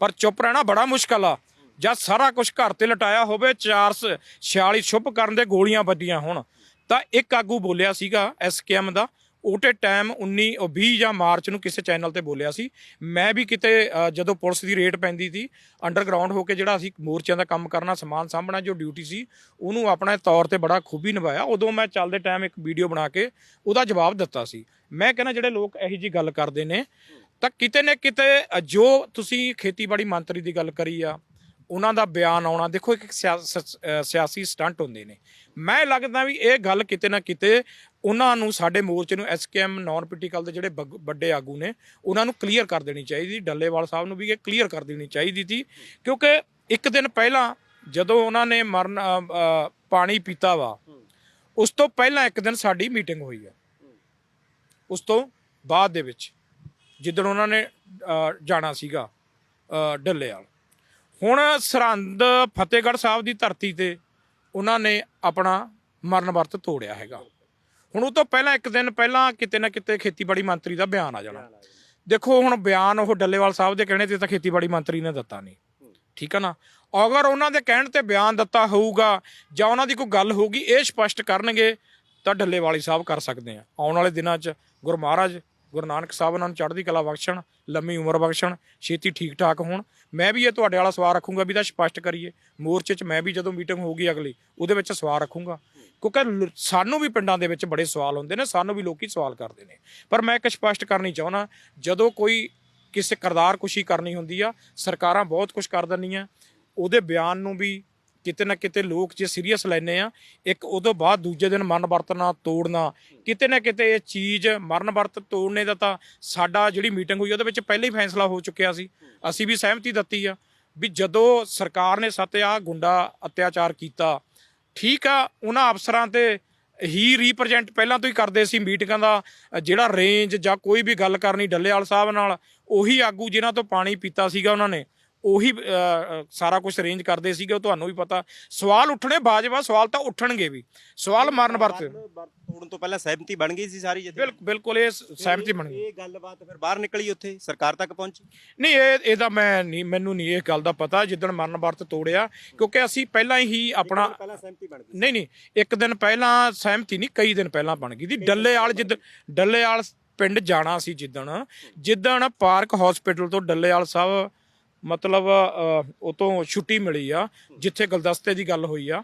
ਪਰ ਚੁੱਪ ਰਹਿਣਾ ਬੜਾ ਮੁਸ਼ਕਲ ਆ। ਜਾਂ ਸਾਰਾ ਕੁਝ ਘਰ ਤੇ ਲਟਾਇਆ ਹੋਵੇ 446 ਸ਼ੁਭ ਕਰਨ ਦੇ ਗੋਲੀਆਂ ਵੱਜੀਆਂ ਹੋਣ। ਤਾਂ ਇੱਕ ਆਗੂ ਬੋਲਿਆ ਸੀਗਾ ਐਸਕੇਐਮ ਦਾ। ਉਹਟੇ ਟਾਈਮ 19 ਉਹ 20 ਜਾਂ ਮਾਰਚ ਨੂੰ ਕਿਸੇ ਚੈਨਲ ਤੇ ਬੋਲਿਆ ਸੀ। ਮੈਂ ਵੀ ਕਿਤੇ ਜਦੋਂ ਪੁਲਿਸ ਦੀ ਰੇਟ ਪੈਂਦੀ ਸੀ ਅੰਡਰਗਰਾਉਂਡ ਹੋ ਕੇ ਜਿਹੜਾ ਅਸੀਂ ਮੋਰਚਿਆਂ ਦਾ ਕੰਮ ਕਰਨਾ, ਸਮਾਨ ਸਾਂਭਣਾ, ਜੋ ਡਿਊਟੀ ਸੀ, ਉਹਨੂੰ ਆਪਣੇ ਤੌਰ ਤੇ ਬੜਾ ਖੂਬੀ ਨਿਭਾਇਆ। ਉਦੋਂ ਮੈਂ ਚੱਲਦੇ ਟਾਈਮ ਇੱਕ ਵੀਡੀਓ ਬਣਾ ਕੇ ਉਹਦਾ ਜਵਾਬ ਦਿੱਤਾ ਸੀ। ਮੈਂ ਕਹਿੰਦਾ, ਜਿਹੜੇ ਲੋਕ ਇਹੋ ਜੀ ਗੱਲ ਕਰਦੇ ਨੇ, ਤਾਂ ਕਿਤੇ ਨਾ ਕਿਤੇ ਜੋ ਤੁਸੀਂ ਖੇਤੀਬਾੜੀ ਮੰਤਰੀ ਦੀ ਗੱਲ ਕਰੀ ਆ ਉਹਨਾਂ ਦਾ ਬਿਆਨ ਆਉਣਾ, ਦੇਖੋ ਇੱਕ ਸਿਆ- ਸਿਆਸੀ ਸਟੰਟ ਹੁੰਦੇ ਨੇ। ਮੈਂ ਲੱਗਦਾ ਵੀ ਇਹ ਗੱਲ ਕਿਤੇ ਨਾ ਕਿਤੇ ਉਹਨਾਂ ਨੂੰ ਸਾਡੇ ਮੋਰਚੇ ਨੂੰ ਐਸਕੇਐਮ ਨਾਨ ਪੋਲੀਟੀਕਲ ਦੇ ਜਿਹੜੇ ਬੱਗ- ਵੱਡੇ ਆਗੂ ਨੇ, ਉਹਨਾਂ ਨੂੰ ਕਲੀਅਰ ਕਰ ਦੇਣੀ ਚਾਹੀਦੀ। ਡੱਲੇਵਾਲ ਸਾਹਿਬ ਨੂੰ ਵੀ ਇਹ ਕਲੀਅਰ ਕਰ ਦੇਣੀ ਚਾਹੀਦੀ ਸੀ। ਕਿਉਂਕਿ ਇੱਕ ਦਿਨ ਪਹਿਲਾਂ ਜਦੋਂ ਉਹਨਾਂ ਨੇ ਮਰਨ ਪਾਣੀ ਪੀਤਾ ਵਾ, ਉਸ ਤੋਂ ਪਹਿਲਾਂ ਇੱਕ ਦਿਨ ਸਾਡੀ ਮੀਟਿੰਗ ਹੋਈ ਆ। ਉਸ ਤੋਂ ਬਾਅਦ ਦੇ ਵਿੱਚ, ਜਿੱਦਣ ਉਹਨਾਂ ਨੇ ਜਾਣਾ ਸੀਗਾ ਡੱਲੇਵਾਲ। ਹੁਣ ਸਰਹੰਦ ਫਤਿਹਗੜ੍ਹ ਸਾਹਿਬ ਦੀ ਧਰਤੀ ਤੇ ਉਹਨਾਂ ਨੇ ਆਪਣਾ ਮਰਨ ਵਰਤ ਤੋੜਿਆ ਹੈਗਾ। ਹੁਣ ਉਹ ਤੋਂ ਪਹਿਲਾਂ ਇੱਕ ਦਿਨ ਪਹਿਲਾਂ ਕਿਤੇ ਨਾ ਕਿਤੇ ਖੇਤੀਬਾੜੀ ਮੰਤਰੀ ਦਾ ਬਿਆਨ ਆ ਜਾਣਾ। ਦੇਖੋ, ਹੁਣ ਬਿਆਨ ਉਹ ਡੱਲੇਵਾਲ ਸਾਹਿਬ ਦੇ ਕਹਿਣੇ ਤੇ ਤਾਂ ਖੇਤੀਬਾੜੀ ਮੰਤਰੀ ਨੇ ਦਿੱਤਾ ਨਹੀਂ। ਠੀਕ ਆ ਨਾ? ਅਗਰ ਉਹਨਾਂ ਦੇ ਕਹਿਣ ਤੇ ਬਿਆਨ ਦਿੱਤਾ ਹੋਊਗਾ ਜਾਂ ਉਹਨਾਂ ਦੀ ਕੋਈ ਗੱਲ ਹੋਊਗੀ, ਇਹ ਸਪਸ਼ਟ ਕਰਨਗੇ, ਤਾਂ ਡੱਲੇਵਾਲੀ ਸਾਹਿਬ ਕਰ ਸਕਦੇ ਆ। ਆਉਣ ਵਾਲੇ ਦਿਨਾਂ 'ਚ ਗੁਰੂ ਮਹਾਰਾਜ ਗੁਰੂ ਨਾਨਕ ਸਾਹਿਬ ਉਹਨਾਂ ਨੂੰ ਚੜ੍ਹਦੀ ਕਲਾ ਬਖਸ਼ਣ, ਲੰਮੀ ਉਮਰ ਬਖਸ਼ਣ, ਛੇਤੀ ਠੀਕ ਠਾਕ ਹੋਣ। ਮੈਂ ਵੀ ਇਹ ਤੁਹਾਡੇ ਵਾਲਾ ਸਵਾਲ ਰੱਖੂੰਗਾ ਵੀ ਤਾਂ ਸਪਸ਼ਟ ਕਰੀਏ। ਮੋਰਚੇ 'ਚ ਮੈਂ ਵੀ ਜਦੋਂ ਮੀਟਿੰਗ ਹੋਊਗੀ ਅਗਲੀ, ਉਹਦੇ ਵਿੱਚ ਸਵਾਲ ਰੱਖੂੰਗਾ। ਕਿਉਂਕਿ ਲ- ਸਾਨੂੰ ਵੀ ਪਿੰਡਾਂ ਦੇ ਵਿੱਚ ਬੜੇ ਸਵਾਲ ਹੁੰਦੇ ਨੇ, ਸਾਨੂੰ ਵੀ ਲੋਕੀ ਸਵਾਲ ਕਰਦੇ ਨੇ। ਪਰ ਮੈਂ ਇੱਕ ਸਪਸ਼ਟ ਕਰਨੀ ਚਾਹੁੰਦਾ, ਜਦੋਂ ਕੋਈ ਕਿਸੇ ਕਰਦਾਰ ਕੁਸ਼ੀ ਕਰਨੀ ਹੁੰਦੀ ਆ, ਸਰਕਾਰਾਂ ਬਹੁਤ ਕੁਝ ਕਰ ਦਿੰਦੀਆਂ, ਉਹਦੇ ਬਿਆਨ ਨੂੰ ਵੀ ਕਿਤੇ ਨਾ ਕਿਤੇ ਲੋਕ ਜੇ ਸੀਰੀਅਸ ਲੈਨੇ ਆ, ਇੱਕ ਉਦੋਂ ਬਾਅਦ ਦੂਜੇ ਦਿਨ ਮਰਨ ਵਰਤਣਾ ਤੋੜਨਾ। ਕਿਤੇ ਨਾ ਕਿਤੇ ਇਹ ਚੀਜ਼ ਮਰਨ ਵਰਤ ਤੋੜਨੇ ਦਾ ਤਾਂ ਸਾਡਾ ਜਿਹੜੀ ਮੀਟਿੰਗ ਹੋਈ, ਉਹਦੇ ਵਿੱਚ ਪਹਿਲਾਂ ਹੀ ਫੈਸਲਾ ਹੋ ਚੁੱਕਿਆ ਸੀ। ਅਸੀਂ ਵੀ ਸਹਿਮਤੀ ਦਿੱਤੀ ਆ ਵੀ ਜਦੋਂ ਸਰਕਾਰ ਨੇ ਸਤਿਆ ਗੁੰਡਾ ਅਤਿਆਚਾਰ ਕੀਤਾ, ਠੀਕ ਆ, ਉਹਨਾਂ ਅਫਸਰਾਂ ਤੇ ਹੀ ਰਿਪਰੈਜ਼ੈਂਟ ਪਹਿਲਾਂ ਤੋਂ ਹੀ ਕਰਦੇ ਸੀ ਮੀਟਿੰਗਾਂ ਦਾ, ਜਿਹੜਾ ਰੇਂਜ ਜਾਂ ਕੋਈ ਵੀ ਗੱਲ ਕਰਨੀ ਡੱਲੇਵਾਲ ਸਾਹਿਬ ਨਾਲ, ਉਹੀ ਆਗੂ ਜਿਨ੍ਹਾਂ ਤੋਂ ਪਾਣੀ ਪੀਤਾ ਸੀਗਾ ਉਹਨਾਂ ਨੇ। ਉਹੀ ਸਾਰਾ ਕੁਝ ਅਰੇਂਜ ਕਰਦੇ ਸੀਗੇ ਉਹ ਤੁਹਾਨੂੰ ਵੀ ਪਤਾ। ਸਵਾਲ ਉੱਠਣੇ ਬਾਜਵਾ ਸਵਾਲ ਤਾਂ ਉੱਠਣਗੇ ਵੀ। ਸਵਾਲ ਮਰਨ ਵਰਤ। ਤੋੜਨ ਤੋਂ ਪਹਿਲਾਂ ਸਹਿਮਤੀ ਬਣ ਗਈ ਸੀ ਸਾਰੀ ਜਥੇ? ਬਿਲਕੁਲ ਬਿਲਕੁਲ ਇਹ ਸਹਿਮਤੀ ਬਣ ਗਈ। ਇਹ ਗੱਲਬਾਤ ਫਿਰ ਬਾਹਰ ਨਿਕਲੀ ਉੱਥੇ ਸਰਕਾਰ ਤੱਕ ਪਹੁੰਚੀ? ਨਹੀਂ ਇਹ ਇਹਦਾ ਮੈਂ ਨਹੀਂ ਮੈਨੂੰ ਨਹੀਂ ਇਹ ਗੱਲ ਦਾ ਪਤਾ ਜਿੱਦਣ ਮਰਨ ਵਰਤ ਤੋੜਿਆ ਕਿਉਂਕਿ ਅਸੀਂ ਪਹਿਲਾਂ ਹੀ ਆਪਣਾ ਪਹਿਲਾਂ ਸਹਿਮਤੀ ਬਣ ਗਈ। ਨਹੀਂ ਨਹੀਂ ਇੱਕ ਦਿਨ ਪਹਿਲਾਂ ਸਹਿਮਤੀ ਨਹੀਂ ਕਈ ਦਿਨ ਪਹਿਲਾਂ ਬਣ ਗਈ। ਦੀ ਡੱਲੇਵਾਲ ਜਿੱਦ ਡੱਲੇਵਾਲ ਪਿੰਡ ਜਾਣਾ ਸੀ ਜਿੱਦਣ। ਜਿੱਦਣ ਪਾਰਕ ਹਸਪੀਟਲ ਤੋਂ ਡੱਲੇਵਾਲ ਸਾਹਿਬ ਮਤਲਬ ਉਹ ਤੋਂ ਛੁੱਟੀ ਮਿਲੀ ਆ, ਜਿੱਥੇ ਗੁਲਦਸਤੇ ਦੀ ਗੱਲ ਹੋਈ ਆ।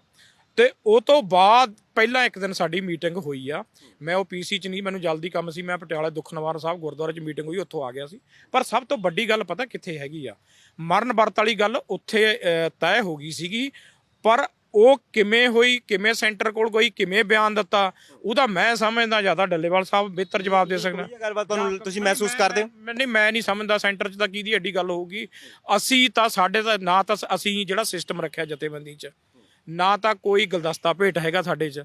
ਤੇ ਉਹ ਤੋਂ ਬਾਅਦ ਪਹਿਲਾਂ ਇੱਕ ਦਿਨ ਸਾਡੀ ਮੀਟਿੰਗ ਹੋਈ ਆ। ਮੈਂ ਉਹ ਪੀਸੀ ਚ ਨਹੀਂ, ਮੈਨੂੰ ਜਲਦੀ ਕੰਮ ਸੀ। ਮੈਂ ਪਟਿਆਲੇ ਦੁਖਨਵਾਰ ਸਾਹਿਬ ਗੁਰਦੁਆਰੇ ਚ ਮੀਟਿੰਗ ਹੋਈ, ਉੱਥੋਂ ਆ ਗਿਆ ਸੀ। ਪਰ ਸਭ ਤੋਂ ਵੱਡੀ ਗੱਲ ਪਤਾ ਕਿੱਥੇ ਹੈਗੀ ਆ? ਮਰਨ ਵਰਤ ਵਾਲੀ ਗੱਲ ਉੱਥੇ ਤੈਅ ਹੋ ਗਈ ਸੀਗੀ। ਪਰ ਉਹ ਕਿਵੇਂ ਹੋਈ ਕਿਵੇਂ ਸੈਂਟਰ ਕੋਲ ਗਈ ਕਿਵੇਂ ਬਿਆਨ ਦਿੱਤਾ ਉਹਦਾ ਮੈਂ ਸਮਝਦਾ ਜ਼ਿਆਦਾ ਡੱਲੇਵਾਲ ਸਾਹਿਬ ਬਿਹਤਰ ਜਵਾਬ ਦੇ ਸਕਦਾ। ਇਹ ਗੱਲਬਾਤ ਤੁਹਾਨੂੰ ਤੁਸੀਂ ਮਹਿਸੂਸ ਕਰਦੇ ਹੋ? ਨਹੀਂ ਮੈਂ ਨਹੀਂ ਸਮਝਦਾ ਸੈਂਟਰ 'ਚ ਤਾਂ ਕਿਹਦੀ ਐਡੀ ਗੱਲ ਹੋਊਗੀ। ਅਸੀਂ ਤਾਂ ਸਾਡੇ ਤਾਂ ਨਾ ਤਾਂ ਅਸੀਂ ਜਿਹੜਾ ਸਿਸਟਮ ਰੱਖਿਆ ਜਥੇਬੰਦੀ 'ਚ ਨਾ ਤਾਂ ਕੋਈ ਗੁਲਦਸਤਾ ਭੇਟ ਹੈਗਾ ਸਾਡੇ 'ਚ।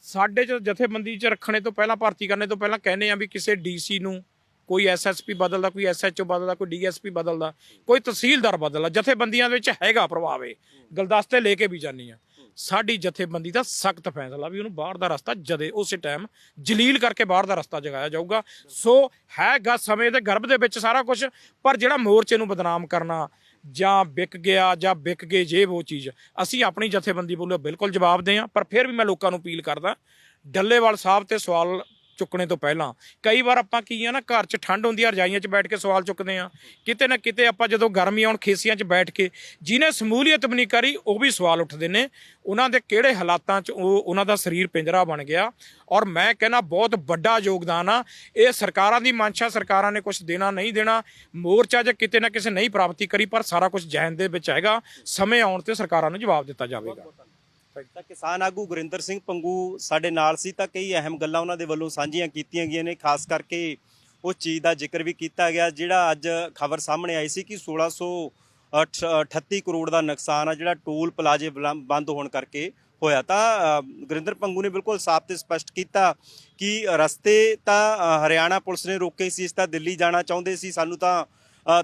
ਸਾਡੇ 'ਚ ਜਥੇਬੰਦੀ 'ਚ ਰੱਖਣੇ ਤੋਂ ਪਹਿਲਾਂ ਭਰਤੀ ਕਰਨੇ ਤੋਂ ਪਹਿਲਾਂ ਕਹਿੰਦੇ ਆ ਵੀ ਕਿਸੇ ਡੀਸੀ ਨੂੰ ਕੋਈ ਐਸਐਸਪੀ ਬਦਲਦਾ, ਕੋਈ ਐਸਐਚਓ ਬਦਲਦਾ, ਕੋਈ ਡੀਐਸਪੀ ਬਦਲਦਾ, ਕੋਈ ਤਹਿਸੀਲਦਾਰ ਬਦਲਦਾ, ਜਥੇਬੰਦੀਆਂ ਦੇ ਵਿੱਚ ਹੈਗਾ ਪ੍ਰਭਾਵ ਇਹ। ਗੁਲਦਸਤੇ ਲੈ ਕੇ ਵੀ ਜਾਨੀ ਆ। ਸਾਡੀ ਜਥੇਬੰਦੀ ਦਾ ਸਖਤ ਫੈਸਲਾ ਵੀ ਉਹਨੂੰ ਬਾਹਰ ਦਾ ਰਸਤਾ ਜਦੇ ਉਸੇ ਟਾਈਮ ਜਲੀਲ ਕਰਕੇ ਬਾਹਰ ਦਾ ਰਸਤਾ ਜਗਾਇਆ ਜਾਊਗਾ। ਸੋ ਹੈਗਾ ਸਮੇਂ ਦੇ ਗਰਭ ਦੇ ਵਿੱਚ ਸਾਰਾ ਕੁਝ ਪਰ ਜਿਹੜਾ ਮੋਰਚੇ ਨੂੰ ਬਦਨਾਮ ਕਰਨਾ, ਜਾਂ ਵਿਕ ਗਿਆ, ਜਾਂ ਵਿਕ ਗਏ ਜੇ ਉਹ ਚੀਜ਼, ਅਸੀਂ ਆਪਣੀ ਜਥੇਬੰਦੀ ਵੱਲੋਂ ਬਿਲਕੁਲ ਜਵਾਬ ਦੇ ਆ ਪਰ ਫਿਰ ਵੀ ਮੈਂ ਲੋਕਾਂ ਨੂੰ ਅਪੀਲ ਕਰਦਾ, ਡੱਲੇਵਾਲ ਸਾਹਿਬ ਤੇ ਸਵਾਲ ਚੁੱਕਣੇ ਤੋਂ ਪਹਿਲਾਂ। ਕਈ ਵਾਰ ਆਪਾਂ ਕੀ ਆ ਨਾ, ਘਰ 'ਚ ਠੰਡ ਹੁੰਦੀ ਆ, ਰਜਾਈਆਂ 'ਚ ਬੈਠ ਕੇ ਸਵਾਲ ਚੁੱਕਦੇ ਆ। ਕਿਤੇ ਨਾ ਕਿਤੇ ਆਪਾਂ ਜਦੋਂ ਗਰਮੀ ਆਉਣ, ਖੇਸੀਆਂ 'ਚ ਬੈਠ ਕੇ, ਜਿਹਨੇ ਸਮੂਲੀਅਤ ਵੀ ਨਹੀਂ ਕਰੀ, ਉਹ ਵੀ ਸਵਾਲ ਉੱਠਦੇ ਨੇ। ਉਹਨਾਂ ਦੇ ਕਿਹੜੇ ਹਾਲਾਤਾਂ 'ਚ ਉਹ, ਉਹਨਾਂ ਦਾ ਸਰੀਰ ਪਿੰਜਰਾ ਬਣ ਗਿਆ। ਔਰ ਮੈਂ ਕਹਿੰਦਾ, ਬਹੁਤ ਵੱਡਾ ਯੋਗਦਾਨ ਆ। ਇਹ ਸਰਕਾਰਾਂ ਦੀ ਮੰਸ਼ਾ, ਸਰਕਾਰਾਂ ਨੇ ਕੁਝ ਦੇਣਾ ਨਹੀਂ ਦੇਣਾ। ਮੋਰਚਾ ਜੇ ਕਿਤੇ ਨਾ ਕਿਸੇ ਨਹੀਂ ਪ੍ਰਾਪਤੀ ਕਰੀ, ਪਰ ਸਾਰਾ ਕੁਝ ਜਹਿਨ ਦੇ ਵਿੱਚ ਹੈਗਾ। ਸਮੇਂ ਆਉਣ ਤੇ ਸਰਕਾਰਾਂ ਨੂੰ ਜਵਾਬ ਦਿੱਤਾ ਜਾਵੇਗਾ। ਤਾਂ ਕਿਸਾਨ ਆਗੂ ਗੁਰਿੰਦਰ ਸਿੰਘ ਪੰਗੂ ਸਾਡੇ ਨਾਲ ਸੀ ਤਾਂ ਕਈ ਅਹਿਮ ਗੱਲਾਂ ਉਹਨਾਂ ਦੇ ਵੱਲੋਂ ਸਾਂਝੀਆਂ ਕੀਤੀਆਂ ਗਈਆਂ ਨੇ, ਖਾਸ ਕਰਕੇ ਉਸ ਚੀਜ਼ ਦਾ ਜ਼ਿਕਰ ਵੀ ਕੀਤਾ ਗਿਆ, ਜਿਹੜਾ ਅੱਜ ਖਬਰ ਸਾਹਮਣੇ ਆਈ ਸੀ ਕਿ 1638 ਕਰੋੜ ਦਾ ਨੁਕਸਾਨ ਆ ਜਿਹੜਾ ਟੋਲ ਪਲਾਜ਼ੇ ਬਲਾ- ਬੰਦ ਹੋਣ ਕਰਕੇ ਹੋਇਆ। ਤਾਂ ਗੁਰਿੰਦਰ ਪੰਗੂ ਨੇ ਬਿਲਕੁਲ ਸਾਫ਼ ਤੇ ਸਪਸ਼ਟ ਕੀਤਾ ਕਿ ਰਸਤੇ ਤਾਂ ਹਰਿਆਣਾ ਪੁਲਿਸ ਨੇ ਰੋਕੇ ਸੀ, ਇਸ ਤਾਂ ਦਿੱਲੀ ਜਾਣਾ ਚਾਹੁੰਦੇ ਸੀ, ਸਾਨੂੰ ਤਾਂ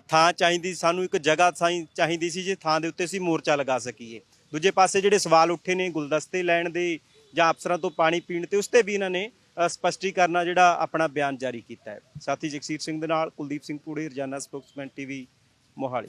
ਥਾਂ ਚਾਹੀਦੀ, ਸਾਨੂੰ ਇੱਕ ਜਗ੍ਹਾ ਸਾਈ- ਚਾਹੀਦੀ ਸੀ, ਜੇ ਥਾਂ ਦੇ ਉੱਤੇ ਅਸੀਂ ਮੋਰਚਾ ਲਗਾ ਸਕੀਏ। ਦੂਜੇ ਪਾਸੇ ਜਿਹੜੇ ਸਵਾਲ ਉੱਠੇ ਨੇ ਗੁਲਦਸਤੇ ਲੈਣ ਦੇ ਜਾਂ ਅਫਸਰਾਂ ਤੋਂ ਪਾਣੀ ਪੀਣ ਤੇ ਉਸ ਤੇ ਵੀ ਇਹਨਾਂ ਨੇ ਅ, ਸਪਸ਼ਟੀਕਰਨ ਆ ਜਿਹੜਾ ਆਪਣਾ ਬਿਆਨ ਜਾਰੀ ਕੀਤਾ ਹੈ। ਸਾਥੀ ਜਗਸੀਰ ਸਿੰਘ ਦੇ ਨਾਲ ਕੁਲਦੀਪ ਸਿੰਘ ਪੂੜੇ ਰਜਾਨਾ ਸਪੋਕਸਮੈਨ ਟੀਵੀ ਮੋਹਾਲੀ।